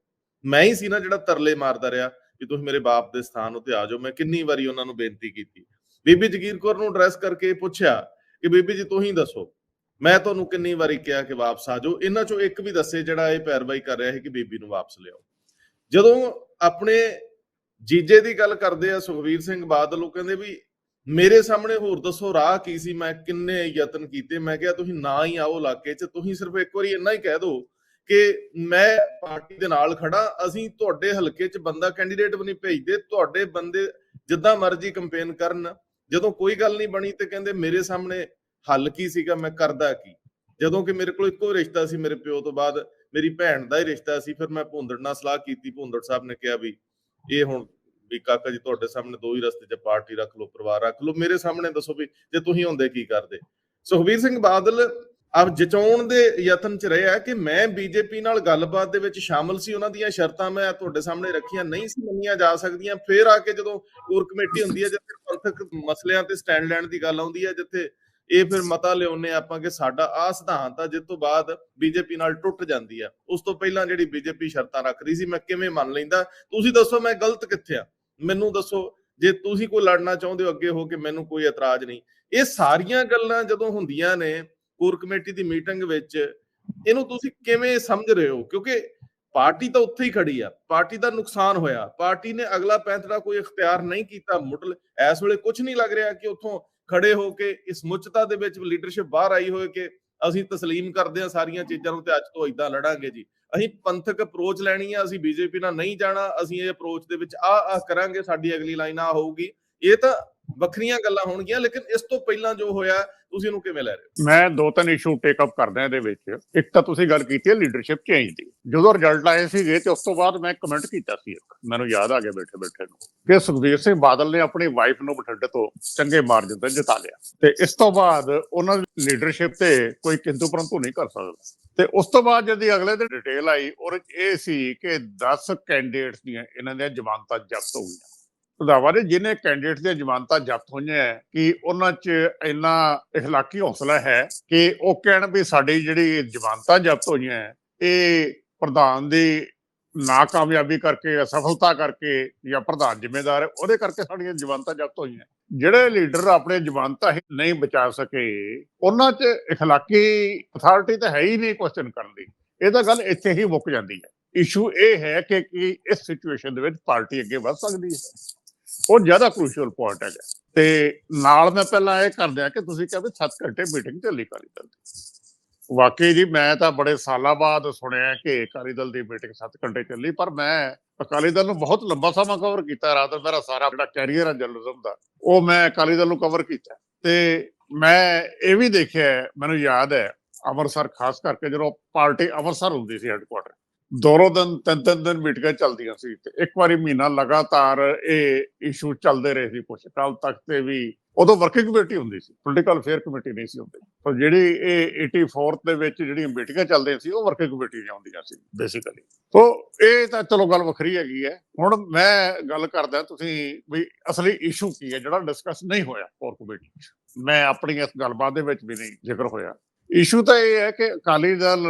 ਮੈਂ ਹੀ ਸੀ ਨਾ ਜਿਹੜਾ ਤਰਲੇ ਮਾਰਦਾ ਰਿਹਾ ਕਿ ਤੁਸੀਂ ਮੇਰੇ ਬਾਪ ਦੇ ਸਥਾਨ ਉੱਤੇ ਆ ਜਾਓ। ਮੈਂ ਕਿੰਨੀ ਵਾਰੀ ਉਹਨਾਂ ਨੂੰ ਬੇਨਤੀ ਕੀਤੀ। ਬੀਬੀ ਜਗੀਰ ਕੌਰ ਨੂੰ ਐਡਰੈਸ ਕਰਕੇ ਪੁੱਛਿਆ ਕਿ ਬੀਬੀ ਜੀ ਤੁਸੀਂ ਦੱਸੋ। ਮੈਂ ਤੁਹਾਨੂੰ ਕਿੰਨੀ ਵਾਰੀ ਕਿਹਾ ਕਿ ਵਾਪਸ ਆ ਜਾਓ। ਇਹਨਾਂ ਚੋਂ ਇੱਕ ਵੀ ਦੱਸੇ ਜਿਹੜਾ ਇਹ ਪੈਰਵਾਈ ਕਰ ਰਿਹਾ ਹੈ ਕਿ ਬੀਬੀ ਨੂੰ ਵਾਪਸ ਲਿਆਓ। ਜਦੋਂ ਆਪਣੇ ਜੀਜੇ ਦੀ ਗੱਲ ਕਰਦੇ ਆ, ਸੁਖਵੀਰ ਸਿੰਘ ਬਾਦਲ, ਉਹ ਕਹਿੰਦੇ ਵੀ, ਮੇਰੇ ਸਾਹਮਣੇ ਹੋਰ ਦੱਸੋ, ਰਾਹ ਕੀ ਸੀ? ਮੈਂ ਕਿੰਨੇ ਯਤਨ ਕੀਤੇ? ਮੈਂ ਕਿਹਾ, ਤੁਸੀਂ ਨਾ ਹੀ ਆਓ ਇਲਾਕੇ 'ਚ। ਤੁਸੀਂ ਸਿਰਫ ਇੱਕ ਵਾਰੀ ਇੰਨਾ ਹੀ ਕਹਿ ਦਿਓ ਕਿ ਮੈਂ ਪਾਰਟੀ ਦੇ ਨਾਲ ਖੜਾ ਅਸੀਂ ਤੁਹਾਡੇ ਹਲਕੇ 'ਚ ਬੰਦਾ ਕੈਂਡੀਡੇਟ ਵੀ ਨਹੀਂ ਭੇਜਦੇ। ਤੁਹਾਡੇ ਬੰਦੇ ਜਿੱਦਾਂ ਮਰਜ਼ੀ ਕੰਪੇਨ ਕਰਨ। ਜਦੋਂ ਕੋਈ ਗੱਲ ਨਹੀਂ ਬਣੀ ਤੇ ਕਹਿੰਦੇ, ਮੇਰੇ ਸਾਹਮਣੇ ਹੱਲ ਕੀ ਸੀਗਾ, ਮੈਂ ਕਰਦਾ ਕੀ? ਜਦੋਂ ਕਿ ਮੇਰੇ ਕੋਲ ਇੱਕੋ ਰਿਸ਼ਤਾ ਸੀ ਮੇਰੇ ਪਿਓ ਤੋਂ ਬਾਅਦ, ਮੇਰੀ ਭੈਣ ਦਾ ਹੀ ਰਿਸ਼ਤਾ ਸੀ, ਫਿਰ ਮੈਂ ਭੁੰਦੜ ਨਾਲ ਸਲਾਹ ਕੀਤੀ, ਭੁੰਦੜ ਸਾਹਿਬ ਨੇ ਕਿਹਾ ਵੀ ਇਹ ਹੁਣ ਵੀ ਕਾਕਾ ਜੀ ਤੁਹਾਡੇ ਸਾਹਮਣੇ ਦੋ ਹੀ ਰਸਤੇ 'ਚ ਪਾਰਟੀ ਰੱਖ ਲਓ, ਪਰਿਵਾਰ ਰੱਖ ਲਓ, ਮੇਰੇ ਸਾਹਮਣੇ ਦੱਸੋ ਵੀ ਜੇ ਤੁਸੀਂ ਹੁੰਦੇ ਕੀ ਕਰਦੇ? ਸੁਖਬੀਰ ਸਿੰਘ ਬਾਦਲ ਆਪ ਜਚਾਉਣ ਦੇ ਯਤਨ 'ਚ ਰਹੇ ਰਿਹਾ ਕਿ ਮੈਂ ਬੀਜੇਪੀ ਨਾਲ ਗੱਲਬਾਤ ਦੇ ਵਿੱਚ ਸ਼ਾਮਲ ਸੀ, ਉਹਨਾਂ ਦੀਆਂ ਸ਼ਰਤਾਂ ਮੈਂ ਤੁਹਾਡੇ ਸਾਹਮਣੇ ਰੱਖੀਆਂ, ਨਹੀਂ ਸੀ ਮੰਨੀਆਂ ਜਾ ਸਕਦੀਆਂ, ਫਿਰ ਆ ਕੇ ਜਦੋਂ ਕੋਰ ਕਮੇਟੀ ਹੁੰਦੀ ਹੈ, ਜਿੱਥੇ ਪੰਥਕ ਮਸਲਿਆਂ ਤੇ ਸਟੈਂਡ ਲੈਣ ਦੀ ਗੱਲ ਆਉਂਦੀ ਹੈ, ਜਿੱਥੇ ਇਹ ਫਿਰ ਮਤਾ ਲਿਆਉਨੇ ਆਪਾਂ ਕਿ ਸਾਡਾ ਆ ਸਿਧਾਂਤ ਆ, ਜਿਸ ਤੋਂ ਬਾਅਦ ਬੀਜੇਪੀ ਨਾਲ ਟੁੱਟ ਜਾਂਦੀ ਆ। ਉਸ ਤੋਂ ਪਹਿਲਾਂ ਜਿਹੜੀ ਬੀਜੇਪੀ ਸ਼ਰਤਾਂ ਰੱਖ ਰਹੀ ਸੀ, ਮੈਂ ਕਿਵੇਂ ਮੰਨ ਲੈਂਦਾ? ਤੁਸੀਂ ਦੱਸੋ ਮੈਂ ਗਲਤ ਕਿੱਥੇ ਆ? ਮੈਨੂੰ ਦੱਸੋ, ਜੇ ਤੁਸੀਂ ਕੋਈ ਲੜਨਾ ਚਾਹੁੰਦੇ ਹੋ ਅੱਗੇ ਹੋ ਕੇ, ਮੈਨੂੰ ਕੋਈ ਇਤਰਾਜ਼ ਨਹੀਂ। ਇਹ ਸਾਰੀਆਂ ਗੱਲਾਂ ਜਦੋਂ ਹੁੰਦੀਆਂ ਨੇ ਕੋਰ ਕਮੇਟੀ ਦੀ ਮੀਟਿੰਗ ਵਿੱਚ, ਇਹਨੂੰ ਤੁਸੀਂ ਕਿਵੇਂ ਸਮਝ ਰਹੇ ਹੋ? ਕਿਉਂਕਿ ਪਾਰਟੀ ਤਾਂ ਉੱਥੇ ਹੀ ਖੜੀ ਆ। ਪਾਰਟੀ ਦਾ ਨੁਕਸਾਨ ਹੋਇਆ। ਪਾਰਟੀ ਨੇ ਅਗਲਾ ਪੈਂਤੜਾ ਕੋਈ ਇਖਤਿਆਰ ਨਹੀਂ ਕੀਤਾ। ਮੁੱਢਲ ਇਸ ਵੇਲੇ ਕੁਝ ਨਹੀਂ ਲੱਗ ਰਿਹਾ ਕਿ ਉੱਥੋਂ ਖੜੇ ਹੋ ਕੇ ਇਸ ਮੁੱਚਤਾ ਦੇ ਵਿੱਚ ਲੀਡਰਸ਼ਿਪ ਬਾਹਰ ਆਈ ਹੋਏ ਕਿ ਅਸੀਂ ਤਸਲੀਮ ਕਰਦੇ ਹਾਂ ਸਾਰੀਆਂ ਚੀਜ਼ਾਂ ਨੂੰ ਤੇ ਅੱਜ ਤੋਂ ਇਦਾਂ ਲੜਾਂਗੇ ਜੀ। ਅਸੀਂ ਪੰਥਕ ਅਪਰੋਚ ਲੈਣੀ ਆ, ਅਸੀਂ ਬੀਜੇਪੀ ਨਾਲ ਨਹੀਂ ਜਾਣਾ, ਅਸੀਂ ਇਹ ਅਪਰੋਚ ਦੇ ਵਿੱਚ ਆ ਆ ਕਰਾਂਗੇ, ਸਾਡੀ ਅਗਲੀ ਲਾਈਨ ਆ ਹੋਊਗੀ। ਇਹ ਤਾਂ ਵੱਖਰੀਆਂ ਗੱਲਾਂ ਹੋਣਗੀਆਂ, ਲੇਕਿਨ ਇਸ ਤੋਂ ਪਹਿਲਾਂ ਜੋ ਹੋਇਆ, ਤੁਸੀਂ ਇਹਨੂੰ ਕਿਵੇਂ ਲੈ ਰਹੇ ਹੋ? ਮੈਂ ਦੋ ਤਿੰਨ ਇਸ਼ੂ ਟੇਕ ਅਪ ਕਰਦਾ ਇਹਦੇ ਵਿੱਚ। ਇੱਕ ਤਾਂ ਤੁਸੀਂ ਗੱਲ ਕੀਤੀ ਹੈ ਲੀਡਰਸ਼ਿਪ ਚੇਂਜ ਦੀ। ਜਦੋਂ ਰਿਜ਼ਲਟ ਆਏ ਸੀਗੇ ਤੇ ਉਸ ਤੋਂ ਬਾਅਦ ਮੈਂ ਕਮੈਂਟ ਕੀਤਾ ਸੀ ਇੱਕ। ਮੈਨੂੰ ਯਾਦ ਆ ਗਿਆ ਬੈਠੇ ਬੈਠੇ ਨੂੰ। ਕਿ ਸੁਖਬੀਰ ਸਿੰਘ ਬਾਦਲ ਨੇ ਆਪਣੀ ਵਾਈਫ ਨੂੰ ਬਠਿੰਡੇ ਤੋਂ ਚੰਗੇ ਮਾਰਜਨ ਤੇ ਜਿਤਾ ਲਿਆ। ਤੇ ਇਸ ਤੋਂ ਬਾਅਦ ਉਹਨਾਂ ਦੀ ਲੀਡਰਸ਼ਿਪ ਤੇ ਕੋਈ ਕਿੰਤੂ ਪਰੰਤੂ ਨਹੀਂ ਕਰ ਸਕਦਾ। ਤੇ ਉਸ ਤੋਂ ਬਾਅਦ ਜਦ ਅਗਲੇ ਦਿਨ ਡਿਟੇਲ ਆਈ ਔਰ ਇਹ ਸੀ ਕਿ 10 ਕੈਂਡੀਡੇਟਸ ਦੀਆਂ ਇਹਨਾਂ ਦੀਆਂ ਜ਼ਮਾਨਤਾਂ ਜ਼ਬਤ ਹੋ ਗਈਆਂ। ਰੰਧਾਵਾ ਦੇ ਜਿਹਨੇ ਕੈਂਡੀਡੇਟ ਦੀਆਂ ਜ਼ਮਾਨਤਾਂ ਜ਼ਬਤ ਹੋਈਆਂ ਹੈ ਕਿ ਉਹਨਾਂ 'ਚ ਇੰਨਾ اخلاقی ਹੌਸਲਾ ਹੈ ਕਿ ਉਹ ਕਹਿਣ ਵੀ ਸਾਡੀ ਜਿਹੜੀ ਜ਼ਮਾਨਤਾਂ ਜ਼ਬਤ ਹੋਈਆਂ ਹੈ, ਇਹ ਪ੍ਰਧਾਨ ਦੀ ਨਾਕਾਮਯਾਬੀ ਕਰਕੇ ਅਸਫਲਤਾ ਕਰਕੇ ਜਾਂ ਪ੍ਰਧਾਨ ਜ਼ਿੰਮੇਦਾਰ ਹੈ ਉਹਦੇ ਕਰਕੇ ਸਾਡੀਆਂ ਜ਼ਮਾਨਤਾਂ ਜ਼ਬਤ ਹੋਈਆਂ ਜਿਹੜੇ ਲੀਡਰ ਆਪਣੇ ਜ਼ਮਾਨਤਾਂ ਹੀ ਨਹੀਂ ਬਚਾ ਸਕੇ ਉਹਨਾਂ 'ਚ اخلاقی ਅਥਾਰਟੀ ਤਾਂ ਹੈ ਹੀ ਨਹੀਂ ਕੁਐਸਚਨ ਕਰਨ ਦੀ ਇਹ ਤਾਂ ਗੱਲ ਇੱਥੇ ਹੀ ਮੁੱਕ ਜਾਂਦੀ ਹੈ ਇਸ਼ੂ ਇਹ ਹੈ ਕਿ ਕੀ ਇਸ ਸਿਚੁਏਸ਼ਨ ਦੇ ਵਿੱਚ ਪਾਰਟੀ ਅੱਗੇ ਵਧ ਸਕਦੀ ਹੈ ਉਹ ਜ਼ਿਆਦਾ ਕ੍ਰੂਸ਼ੀਅਲ ਪੁਆਇੰਟ ਹੈਗਾ। ਤੇ ਨਾਲ ਮੈਂ ਪਹਿਲਾਂ ਇਹ ਕਰ ਦਿਆਂ ਕਿ ਤੁਸੀਂ ਕਿਹਾ 7 ਘੰਟੇ ਮੀਟਿੰਗ ਚੱਲੀ ਅਕਾਲੀ ਦਲ ਦੀ। ਵਾਕਈ ਜੀ, ਮੈਂ ਤਾਂ ਬੜੇ ਸਾਲਾਂ ਬਾਅਦ ਸੁਣਿਆ ਕਿ ਅਕਾਲੀ ਦਲ ਦੀ ਮੀਟਿੰਗ 7 ਘੰਟੇ ਚੱਲੀ, ਪਰ ਮੈਂ ਅਕਾਲੀ ਦਲ ਨੂੰ ਬਹੁਤ ਲੰਬਾ ਸਮਾਂ ਕਵਰ ਕੀਤਾ, ਰਾਤ ਮੇਰਾ ਸਾਰਾ ਜਿਹੜਾ ਕੈਰੀਅਰ ਹੈ ਜਰਨਲਿਜ਼ਮ ਦਾ, ਉਹ ਮੈਂ ਅਕਾਲੀ ਦਲ ਨੂੰ ਕਵਰ ਕੀਤਾ। ਤੇ ਮੈਂ ਇਹ ਵੀ ਦੇਖਿਆ, ਮੈਨੂੰ ਯਾਦ ਹੈ, ਅੰਮ੍ਰਿਤਸਰ, ਖਾਸ ਕਰਕੇ ਜਦੋਂ ਪਾਰਟੀ ਅੰਮ੍ਰਿਤਸਰ ਹੁੰਦੀ ਸੀ ਹੈੱਡਕੁਆਟਰ ਦੋਰੋ ਦਿਨ, ਤਿੰਨ ਤਿੰਨ ਦਿਨ ਮੀਟਿੰਗਾਂ ਚੱਲਦੀਆਂ ਸੀ ਤੇ ਇੱਕ ਵਾਰੀ ਮਹੀਨਾ ਲਗਾਤਾਰ ਇਹ ਇਸ਼ੂ ਚੱਲਦੇ ਰਹੇ ਸੀ ਕੁਛ। ਕੱਲ ਤੱਕ ਤੇ ਵੀ ਉਦੋਂ ਵਰਕਿੰਗ ਕਮੇਟੀ ਹੁੰਦੀ ਸੀ ਪੋਲੀਟੀਕਲ ਅਫੇਅਰ ਕਮੇਟੀ ਨਹੀਂ ਸੀ ਹੁੰਦੀ। ਪਰ ਜਿਹੜੀ ਇਹ 84 ਦੇ ਵਿੱਚ ਜਿਹੜੀਆਂ ਮੀਟਿੰਗਾਂ ਚੱਲਦੀਆਂ ਸੀ, ਉਹ ਵਰਕਿੰਗ ਕਮੇਟੀ ਦੀਆਂ ਹੁੰਦੀਆਂ ਸੀ ਬੇਸਿਕਲੀ ਤੋ ਇਹ ਤਾਂ ਚਲੋ ਗੱਲ ਵੱਖਰੀ ਹੈਗੀ ਹੈ। ਹੁਣ ਮੈਂ ਗੱਲ ਕਰਦਾ ਤੁਸੀਂ ਵੀ ਅਸਲੀ ਇਸ਼ੂ ਕੀ ਹੈ, ਜਿਹੜਾ ਡਿਸਕਸ ਨਹੀਂ ਹੋਇਆ ਕੋਰ ਕਮੇਟੀ 'ਚ। ਮੈਂ ਆਪਣੀ ਇਸ ਗੱਲਬਾਤ ਦੇ ਵਿੱਚ ਵੀ ਨਹੀਂ ਜ਼ਿਕਰ ਹੋਇਆ। ਇਸ਼ੂ ਤਾਂ ਇਹ ਹੈ ਕਿ ਅਕਾਲੀ ਦਲ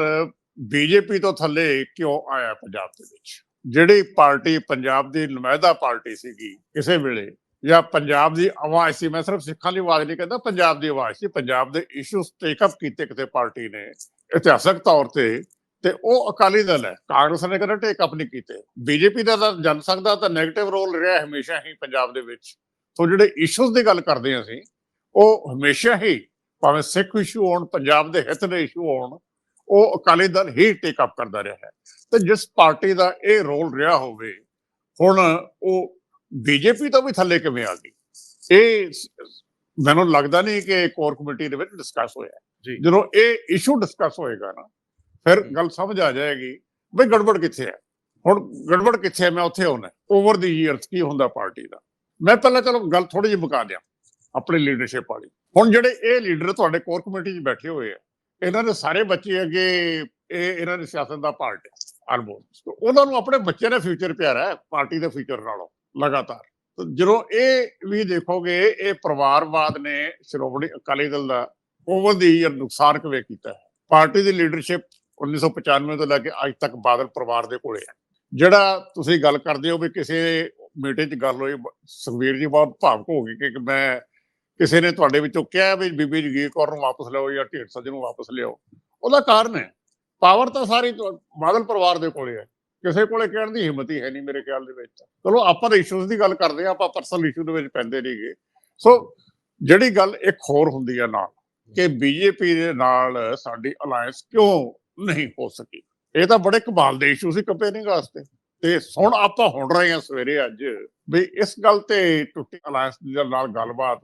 ਬੀਜੇਪੀ ਤੋਂ ਥੱਲੇ ਕਿਉਂ ਆਇਆ ਪੰਜਾਬ ਦੇ ਵਿੱਚ? ਜਿਹੜੀ ਪਾਰਟੀ ਪੰਜਾਬ ਦੀ ਨੁਮਾਇਦਾ ਪਾਰਟੀ ਸੀਗੀ ਕਿਸੇ ਵੇਲੇ, ਜਾਂ ਪੰਜਾਬ ਦੀ ਆਵਾਜ਼ ਸੀ, ਮੈਂ ਸਿਰਫ ਸਿੱਖਾਂ ਦੀ ਆਵਾਜ਼ ਨਹੀਂ ਕਹਿੰਦਾ, ਪੰਜਾਬ ਦੀ ਆਵਾਜ਼ ਸੀ, ਪੰਜਾਬ ਦੇ ਇਸ਼ੂਸ ਟੇਕ ਅਪ ਕੀਤੇ ਕਿਸੇ ਪਾਰਟੀ ਨੇ, ਇਤਿਹਾਸਕ ਤੌਰ ਤੇ ਤੇ ਉਹ ਅਕਾਲੀ ਦਲ ਹੈ, ਕਾਂਗਰਸ ਨੇ ਕਦੇ ਟੇਕ ਅਪ ਨਹੀਂ ਕੀਤੇ। ਬੀਜੇਪੀ ਦਾ ਤਾਂ ਜਨ ਸੰਘ ਦਾ ਤਾਂ ਨੈਗੇਟਿਵ ਰੋਲ ਰਿਹਾ ਹਮੇਸ਼ਾ ਹੀ ਪੰਜਾਬ ਦੇ ਵਿੱਚ। ਸੋ ਜਿਹੜੇ ਇਸ਼ੂਸ ਦੀ ਗੱਲ ਕਰਦੇ ਹਾਂ ਅਸੀਂ, ਉਹ ਹਮੇਸ਼ਾ ਹੀ ਭਾਵੇਂ ਸਿੱਖ ਇਸ਼ੂ ਹੋਣ, ਪੰਜਾਬ ਦੇ ਹਿੱਤ ਦੇ ਇਸ਼ੂ ਹੋਣ ਉਹ ਅਕਾਲੀ ਦਲ ਹੀ ਟੇਕ ਅਪ ਕਰਦਾ ਰਿਹਾ ਹੈ। ਤੇ ਜਿਸ ਪਾਰਟੀ ਦਾ ਇਹ ਰੋਲ ਰਿਹਾ ਹੋਵੇ ਹੁਣ ਉਹ ਬੀਜੇਪੀ ਤੋਂ ਵੀ ਥੱਲੇ ਕਿਵੇਂ ਆ ਗਈ? ਇਹ ਮੈਨੂੰ ਲੱਗਦਾ ਨਹੀਂ ਕਿ ਕੋਰ ਕਮੇਟੀ ਦੇ ਵਿੱਚ ਡਿਸਕਸ ਹੋਇਆ। ਜਦੋਂ ਇਹ ਇਸ਼ੂ ਡਿਸਕਸ ਹੋਏਗਾ ਨਾ ਫਿਰ ਗੱਲ ਸਮਝ ਆ ਜਾਏਗੀ ਬਈ ਗੜਬੜ ਕਿੱਥੇ ਹੈ। ਹੁਣ ਗੜਬੜ ਕਿੱਥੇ ਹੈ? ਮੈਂ ਉੱਥੇ ਆਉਣਾ ਓਵਰ ਦੀ ਇਅਰਸ ਕੀ ਹੁੰਦਾ ਪਾਰਟੀ ਦਾ? ਮੈਂ ਪਹਿਲਾਂ ਚਲੋ ਗੱਲ ਥੋੜੀ ਜਿਹੀ ਮੁਕਾ ਦਿਆਂ ਆਪਣੀ ਲੀਡਰਸ਼ਿਪ ਵਾਲੀ। ਹੁਣ ਜਿਹੜੇ ਇਹ ਲੀਡਰ ਤੁਹਾਡੇ ਕੋਰ ਕਮੇਟੀ 'ਚ ਬੈਠੇ ਹੋਏ ਆ ਇਹਨਾਂ ਦੇ ਸਾਰੇ ਬੱਚੇ ਅੱਗੇ ਇਹ ਇਹਨਾਂ ਦੇ ਸਿਆਸਤ ਦਾ ਪਾਰਟ ਹੈ ਆਲਮੋਸਟ ਉਹਨਾਂ ਨੂੰ ਆਪਣੇ ਬੱਚੇ ਦਾ ਫਿਊਚਰ ਪਿਆਰਾ ਹੈ ਪਾਰਟੀ ਦੇ ਫਿਊਚਰ ਨਾਲੋਂ, ਲਗਾਤਾਰ। ਜਦੋਂ ਇਹ ਵੀ ਦੇਖੋਗੇ, ਇਹ ਪਰਿਵਾਰਵਾਦ ਨੇ ਸ਼੍ਰੋਮਣੀ ਅਕਾਲੀ ਦਲ ਦਾ ਓਵਰ ਦੀ ਈਅਰ ਨੁਕਸਾਨ ਕਿਵੇਂ ਕੀਤਾ ਹੈ? ਪਾਰਟੀ ਦੀ ਲੀਡਰਸ਼ਿਪ 1995 ਤੋਂ ਲੈ ਕੇ ਅੱਜ ਤੱਕ ਬਾਦਲ ਪਰਿਵਾਰ ਦੇ ਕੋਲੇ ਹੈ। ਜਿਹੜਾ ਤੁਸੀਂ ਗੱਲ ਕਰਦੇ ਹੋ ਵੀ ਕਿਸੇ ਮੀਟਿੰਗ 'ਚ ਗੱਲ ਹੋਈ ਬ- ਸੁਖਬੀਰ ਜੀ ਬਹੁਤ ਭਾਵੁਕ ਹੋ ਗਏ ਕਿ ਮੈਂ ਕਿਸੇ ਨੇ ਤੁਹਾਡੇ ਵਿੱਚੋਂ ਕਿਹਾ ਵੀ ਬੀਬੀ ਜਗੀਰ ਕੌਰ ਨੂੰ ਵਾਪਸ ਲਿਆਓ ਜਾਂ ਢੀਂਡਸਾ ਜੀ ਨੂੰ ਵਾਪਸ ਲਿਆਓ, ਉਹਦਾ ਕਾਰਨ ਹੈ। ਪਾਵਰ ਤਾਂ ਸਾਰੀ ਬਾਦਲ ਪਰਿਵਾਰ ਦੇ ਕੋਲੇ ਹੈ। ਕਿਸੇ ਕੋਲੇ ਕਹਿਣ ਦੀ ਹਿੰਮਤ ਹੀ ਹੈ ਨਹੀਂ ਮੇਰੇ ਖਿਆਲ ਦੇ ਵਿੱਚ। ਚਲੋ, ਆਪਾਂ ਤਾਂ ਇਸ਼ੂਜ਼ ਦੀ ਗੱਲ ਕਰਦੇ ਆ ਆਪਾਂ ਪਰਸਨਲ ਇਸ਼ੂ ਦੇ ਵਿੱਚ ਪੈਂਦੇ ਨਹੀਂਗੇ ਸੋ, ਜਿਹੜੀ ਗੱਲ ਇੱਕ ਹੋਰ ਹੁੰਦੀ ਆ ਨਾਲ, ਕਿ ਬੀਜੇਪੀ ਦੇ ਨਾਲ ਸਾਡੀ ਅਲਾਈਅੰਸ ਕਿਉਂ ਨਹੀਂ ਹੋ ਸਕੀ? ਇਹ ਤਾਂ ਬੜੇ ਕਮਾਲ ਦੇ ਇਸ਼ੂ ਸੀ ਕੰਪੇਅਰਿੰਗ ਵਾਸਤੇ। ਤੇ ਹੁਣ ਆਪਾਂ ਹੁਣ ਰਹੇ ਹਾਂ ਸਵੇਰੇ ਅੱਜ, ਵੀ ਇਸ ਗੱਲ ਤੇ ਟੁੱਟੀ ਅਲਾਈਅੰਸ ਦੇ ਨਾਲ ਗੱਲਬਾਤ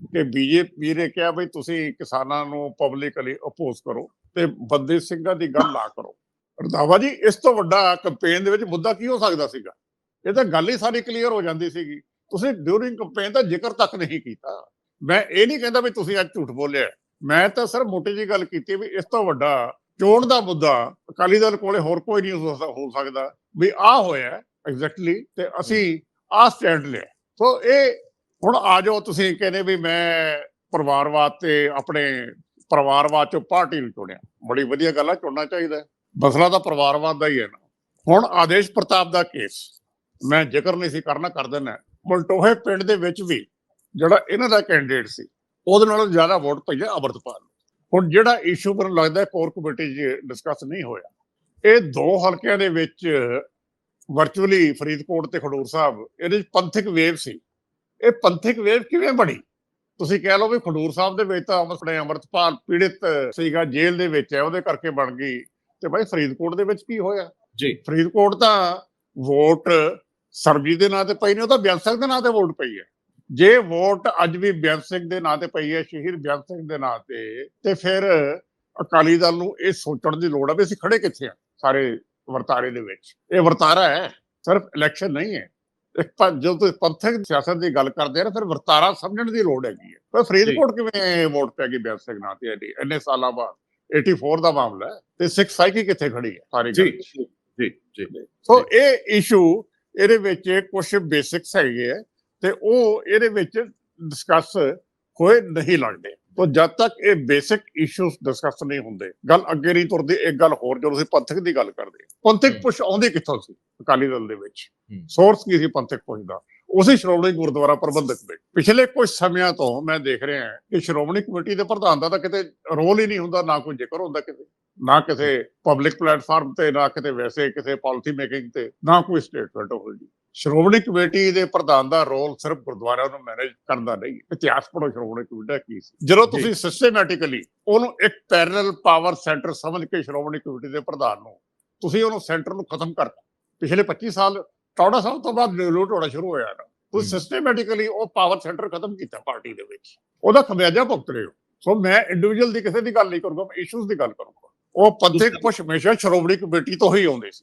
ਕਿ ਬੀਜੇਪੀ ਨੇ ਕਿਹਾ ਵੀ ਤੁਸੀਂ ਕਿਸਾਨਾਂ ਨੂੰ ਪਬਲਿਕਲੀ ਅਪੋਜ਼ ਕਰੋ ਤੇ ਬੰਦੇ ਸਿੰਘਾਂ ਦੀ ਗੱਲ ਨਾ ਕਰੋ। ਰੰਧਾਵਾ ਜੀ, ਇਸ ਤੋਂ ਵੱਡਾ ਕੈਂਪੇਨ ਦੇ ਵਿੱਚ ਮੁੱਦਾ ਕੀ ਹੋ ਸਕਦਾ ਸੀਗਾ? ਇਹ ਤਾਂ ਗੱਲ ਹੀ ਸਾਰੀ ਕਲੀਅਰ ਹੋ ਜਾਂਦੀ ਸੀਗੀ। ਤੁਸੀਂ ਡਿਊਰਿੰਗ ਕੈਂਪੇਨ ਦਾ ਜ਼ਿਕਰ ਤੱਕ ਨਹੀਂ ਕੀਤਾ। ਮੈਂ ਇਹ ਨਹੀਂ ਕਹਿੰਦਾ ਵੀ ਤੁਸੀਂ ਅੱਜ ਝੂਠ ਬੋਲਿਆ। ਮੈਂ ਤਾਂ ਸਰ ਮੋਟੀ ਜੀ ਗੱਲ ਕੀਤੀ ਵੀ ਇਸ ਤੋਂ ਵੱਡਾ ਚੋਣ ਦਾ ਮੁੱਦਾ ਅਕਾਲੀ ਦਲ ਕੋਲੇ ਹੋਰ ਕੋਈ ਨਹੀਂ ਹੋ ਹੋ ਸਕਦਾ ਵੀ ਆ ਹੋਇਆ ਐਗਜ਼ੈਕਟਲੀ ਤੇ ਅਸੀਂ ਆ ਸਟੈਂਡ ਲਿਆ। ਸੋ ਇਹ ਹੁਣ ਆ ਜਾਓ ਤੁਸੀਂ ਕਹਿੰਦੇ ਵੀ ਮੈਂ ਪਰਿਵਾਰਵਾਦ ਤੇ ਆਪਣੇ ਪਰਿਵਾਰਵਾਦ ਚੋਂ ਪਾਰਟੀ ਨੂੰ ਚੁਣਿਆ। ਬੜੀ ਵਧੀਆ ਗੱਲ ਆ, ਚੁਣਨਾ ਚਾਹੀਦਾ ਮਸਲਾ ਤਾਂ ਪਰਿਵਾਰਵਾਦ ਦਾ ਹੀ ਹੈ ਨਾ। ਹੁਣ ਆਦੇਸ਼ ਪ੍ਰਤਾਪ ਦਾ ਕੇਸ ਮੈਂ ਜ਼ਿਕਰ ਨਹੀਂ ਸੀ ਕਰਨਾ, ਕਰ ਦਿੰਦਾ ਮਲਟੋਹੇ ਪਿੰਡ ਦੇ ਵਿੱਚ ਵੀ ਜਿਹੜਾ ਇਹਨਾਂ ਦਾ ਕੈਂਡੀਡੇਟ ਸੀ, ਉਹਦੇ ਨਾਲੋਂ ਜ਼ਿਆਦਾ ਵੋਟ ਪਈ ਹੈ ਅਮਰਤਪਾਲ ਨੂੰ। ਹੁਣ ਜਿਹੜਾ ਇਸ਼ੂ ਮੈਨੂੰ ਲੱਗਦਾ ਕੋਰ ਕਮੇਟੀ 'ਚ ਡਿਸਕਸ ਨਹੀਂ ਹੋਇਆ। ਇਹ ਦੋ ਹਲਕਿਆਂ ਦੇ ਵਿੱਚ ਵਰਚੁਅਲੀ ਫਰੀਦਕੋਟ ਤੇ ਖਡੂਰ ਸਾਹਿਬ, ਇਹਦੇ 'ਚ ਪੰਥਕ ਵੇਵ ਸੀ। ਇਹ ਪੰਥਕ ਵੇਵ ਕਿਵੇਂ ਬਣੀ? ਤੁਸੀਂ ਕਹਿ ਲਓ ਵੀ ਖਡੂਰ ਸਾਹਿਬ ਦੇ ਵਿੱਚ ਤਾਂ ਆਪਣੇ ਅਮਰਤਪਾਲ ਪੀੜਿਤ ਸੀਗਾ ਜੇਲ੍ਹ ਦੇ ਵਿੱਚ ਹੈ ਉਹਦੇ ਕਰਕੇ ਬਣ ਗਈ। ਤੇ ਭਾਈ ਫਰੀਦਕੋਟ ਦੇ ਵਿੱਚ ਕੀ ਹੋਇਆ? ਜੀ। ਫਰੀਦਕੋਟ ਤਾਂ ਵੋਟ ਸਰਬਜੀਤ ਦੇ ਨਾਂ ਤੇ ਪਈ ਨਹੀਂ ਉਹ ਤਾਂ ਬੇਅੰਤ ਸਿੰਘ ਦੇ ਨਾਂ ਤੇ ਵੋਟ ਪਈ ਹੈ। ਜੇ ਵੋਟ ਅੱਜ ਵੀ ਬੇਅੰਤ ਸਿੰਘ ਦੇ ਨਾਂ ਤੇ ਪਈ ਹੈ ਸ਼ਹੀਦ ਬੇਅੰਤ ਸਿੰਘ ਦੇ ਨਾਂ ਤੇ ਤੇ ਫਿਰ ਅਕਾਲੀ ਦਲ ਨੂੰ ਇਹ ਸੋਚਣ ਦੀ ਲੋੜ ਹੈ ਵੀ ਅਸੀਂ ਖੜੇ ਕਿੱਥੇ ਆ ਸਾਰੇ ਵਰਤਾਰੇ ਦੇ ਵਿੱਚ। ਇਹ ਵਰਤਾਰਾ ਹੈ ਸਿਰਫ ਇਲੈਕਸ਼ਨ ਨਹੀਂ ਹੈ। ਪਰ ਜਦੋਂ ਤੁਸੀਂ ਪੰਥਕ ਸਿਆਸਤ ਦੀ ਗੱਲ ਕਰਦੇ ਆ ਨਾ ਫਿਰ ਵਰਤਾਰਾ ਸਮਝਣ ਦੀ ਲੋੜ ਹੈਗੀ ਹੈ। ਪਰ ਫਰੀਦਕੋਟ ਕਿਵੇਂ ਵੋਟ ਪੈ ਗਈ ਬੇਅੰਤ ਸਿੰਘ ਨਾਂ ਤੇ ਇੰਨੀ- ਸਾਲਾਂ ਬਾਅਦ? 84 ਦਾ ਮਾਮਲਾ ਹੈ ਤੇ ਸਿੱਖ ਸਾਈਕੀ ਕਿੱਥੇ ਖੜੀ ਹੈ? ਸਾਰੀ ਜੀ ਜੀ ਜੀ ਸੋ ਇਹ ਇਸ਼ੂ ਇਹਦੇ ਵਿੱਚ ਕੁਝ ਬੇਸਿਕਸ ਹੈਗੇ ਆ ਤੇ ਉਹ ਇਹਦੇ ਵਿੱਚ ਡਿਸਕਸ ਹੋਏ ਨਹੀਂ ਲੱਗਦੇ। ਤੋ ਜਦ ਤੱਕ ਇਹ ਬੇਸਿਕ ਇਸ਼ੂਸ ਡਿਸਕਸ ਨਹੀਂ ਹੁੰਦੇ ਗੱਲ ਅੱਗੇ ਨਹੀਂ ਤੁਰਦੀ ਇੱਕ ਗੱਲ ਹੋਰ ਜਦੋਂ ਤੁਸੀਂ ਪੰਥਕ ਦੀ ਗੱਲ ਕਰਦੇ। ਪੰਥਕ। ਪੁਸ਼ ਆਉਂਦੀ ਕਿੱਥੋਂ ਸੀ? ਅਕਾਲੀ ਦਲ ਦੇ ਵਿੱਚ। ਸੋਰਸ ਕੀ ਸੀ ਪੰਥਕ ਪੁਸ਼ ਦਾ ਉਸੇ ਸ਼੍ਰੋਮਣੀ ਗੁਰਦੁਆਰਾ ਪ੍ਰਬੰਧਕ ਕਮੇਟੀ ਪਿਛਲੇ ਕੁਝ ਸਮਿਆਂ ਤੋਂ ਮੈਂ ਦੇਖ ਰਿਹਾ ਕਿ ਸ਼੍ਰੋਮਣੀ ਕਮੇਟੀ ਦੇ ਪ੍ਰਧਾਨ ਦਾ ਤਾਂ ਕਿਤੇ ਰੋਲ ਹੀ ਨਹੀਂ ਹੁੰਦਾ ਨਾ ਕੋਈ ਜ਼ਿਕਰ ਹੁੰਦਾ ਕਿਤੇ। ਨਾ ਕਿਸੇ ਪਬਲਿਕ ਪਲੇਟਫਾਰਮ ਤੇ ਨਾ ਕਿਤੇ ਵੈਸੇ ਕਿਸੇ ਪਾਲਿਸੀ ਮੇਕਿੰਗ ਤੇ ਨਾ ਕੋਈ ਸਟੇਟਮੈਂਟ ਹੋਊਗੀ ਸ਼੍ਰੋਮਣੀ ਕਮੇਟੀ ਦੇ ਪ੍ਰਧਾਨ ਦਾ ਰੋਲ ਸਿਰਫ ਗੁਰਦੁਆਰਿਆਂ ਨੂੰ ਮੈਨੇਜ ਕਰਨ ਦਾ ਨਹੀਂ ਇਤਿਹਾਸ ਪੜੋ ਸ਼੍ਰੋਮਣੀ ਕਮੇਟੀ ਦਾ ਕੀ ਸੀ? ਜਦੋਂ। ਤੁਸੀਂ ਸਿਸਟੇਮੈਟਿਕਲੀ ਉਹਨੂੰ ਇੱਕ ਪੈਰਲਲ ਪਾਵਰ ਸੈਂਟਰ ਸਮਝ ਕੇ ਸ਼੍ਰੋਮਣੀ ਕਮੇਟੀ ਦੇ ਪ੍ਰਧਾਨ ਨੂੰ ਤੁਸੀਂ ਉਹਨੂੰ ਸੈਂਟਰ ਨੂੰ ਖਤਮ ਕਰਤਾ। ਪਿਛਲੇ 25 ਸਾਲ ਟੌੜਾ ਸਾਹਿਬ ਤੋਂ ਬਾਅਦ ਡਿਲੂਟ ਹੋਣਾ ਸ਼ੁਰੂ ਹੋਇਆ ਨਾ ਹਮ। ਸਿਸਟੇਮੈਟਿਕਲੀ ਉਹ ਪਾਵਰ ਸੈਂਟਰ ਖਤਮ ਕੀਤਾ ਪਾਰਟੀ ਦੇ ਵਿੱਚ। ਉਹਦਾ ਖਮਿਆਜਾ ਭੁਗਤ ਰਹੇ ਹੋ। ਸੋ ਮੈਂ ਇੰਡੀਵਿਜੂਅਲ ਦੀ ਕਿਸੇ ਦੀ ਗੱਲ ਨਹੀਂ ਕਰੂੰਗਾ ਮੈਂ ਇਸ਼ੂਜ਼ ਦੀ ਗੱਲ ਕਰੂੰਗਾ। ਉਹ ਪੰਥਕ ਪੁਸ਼ ਹਮੇਸ਼ਾ ਸ਼੍ਰੋਮਣੀ ਕਮੇਟੀ ਤੋਂ ਹੀ ਆਉਂਦੇ ਸੀ।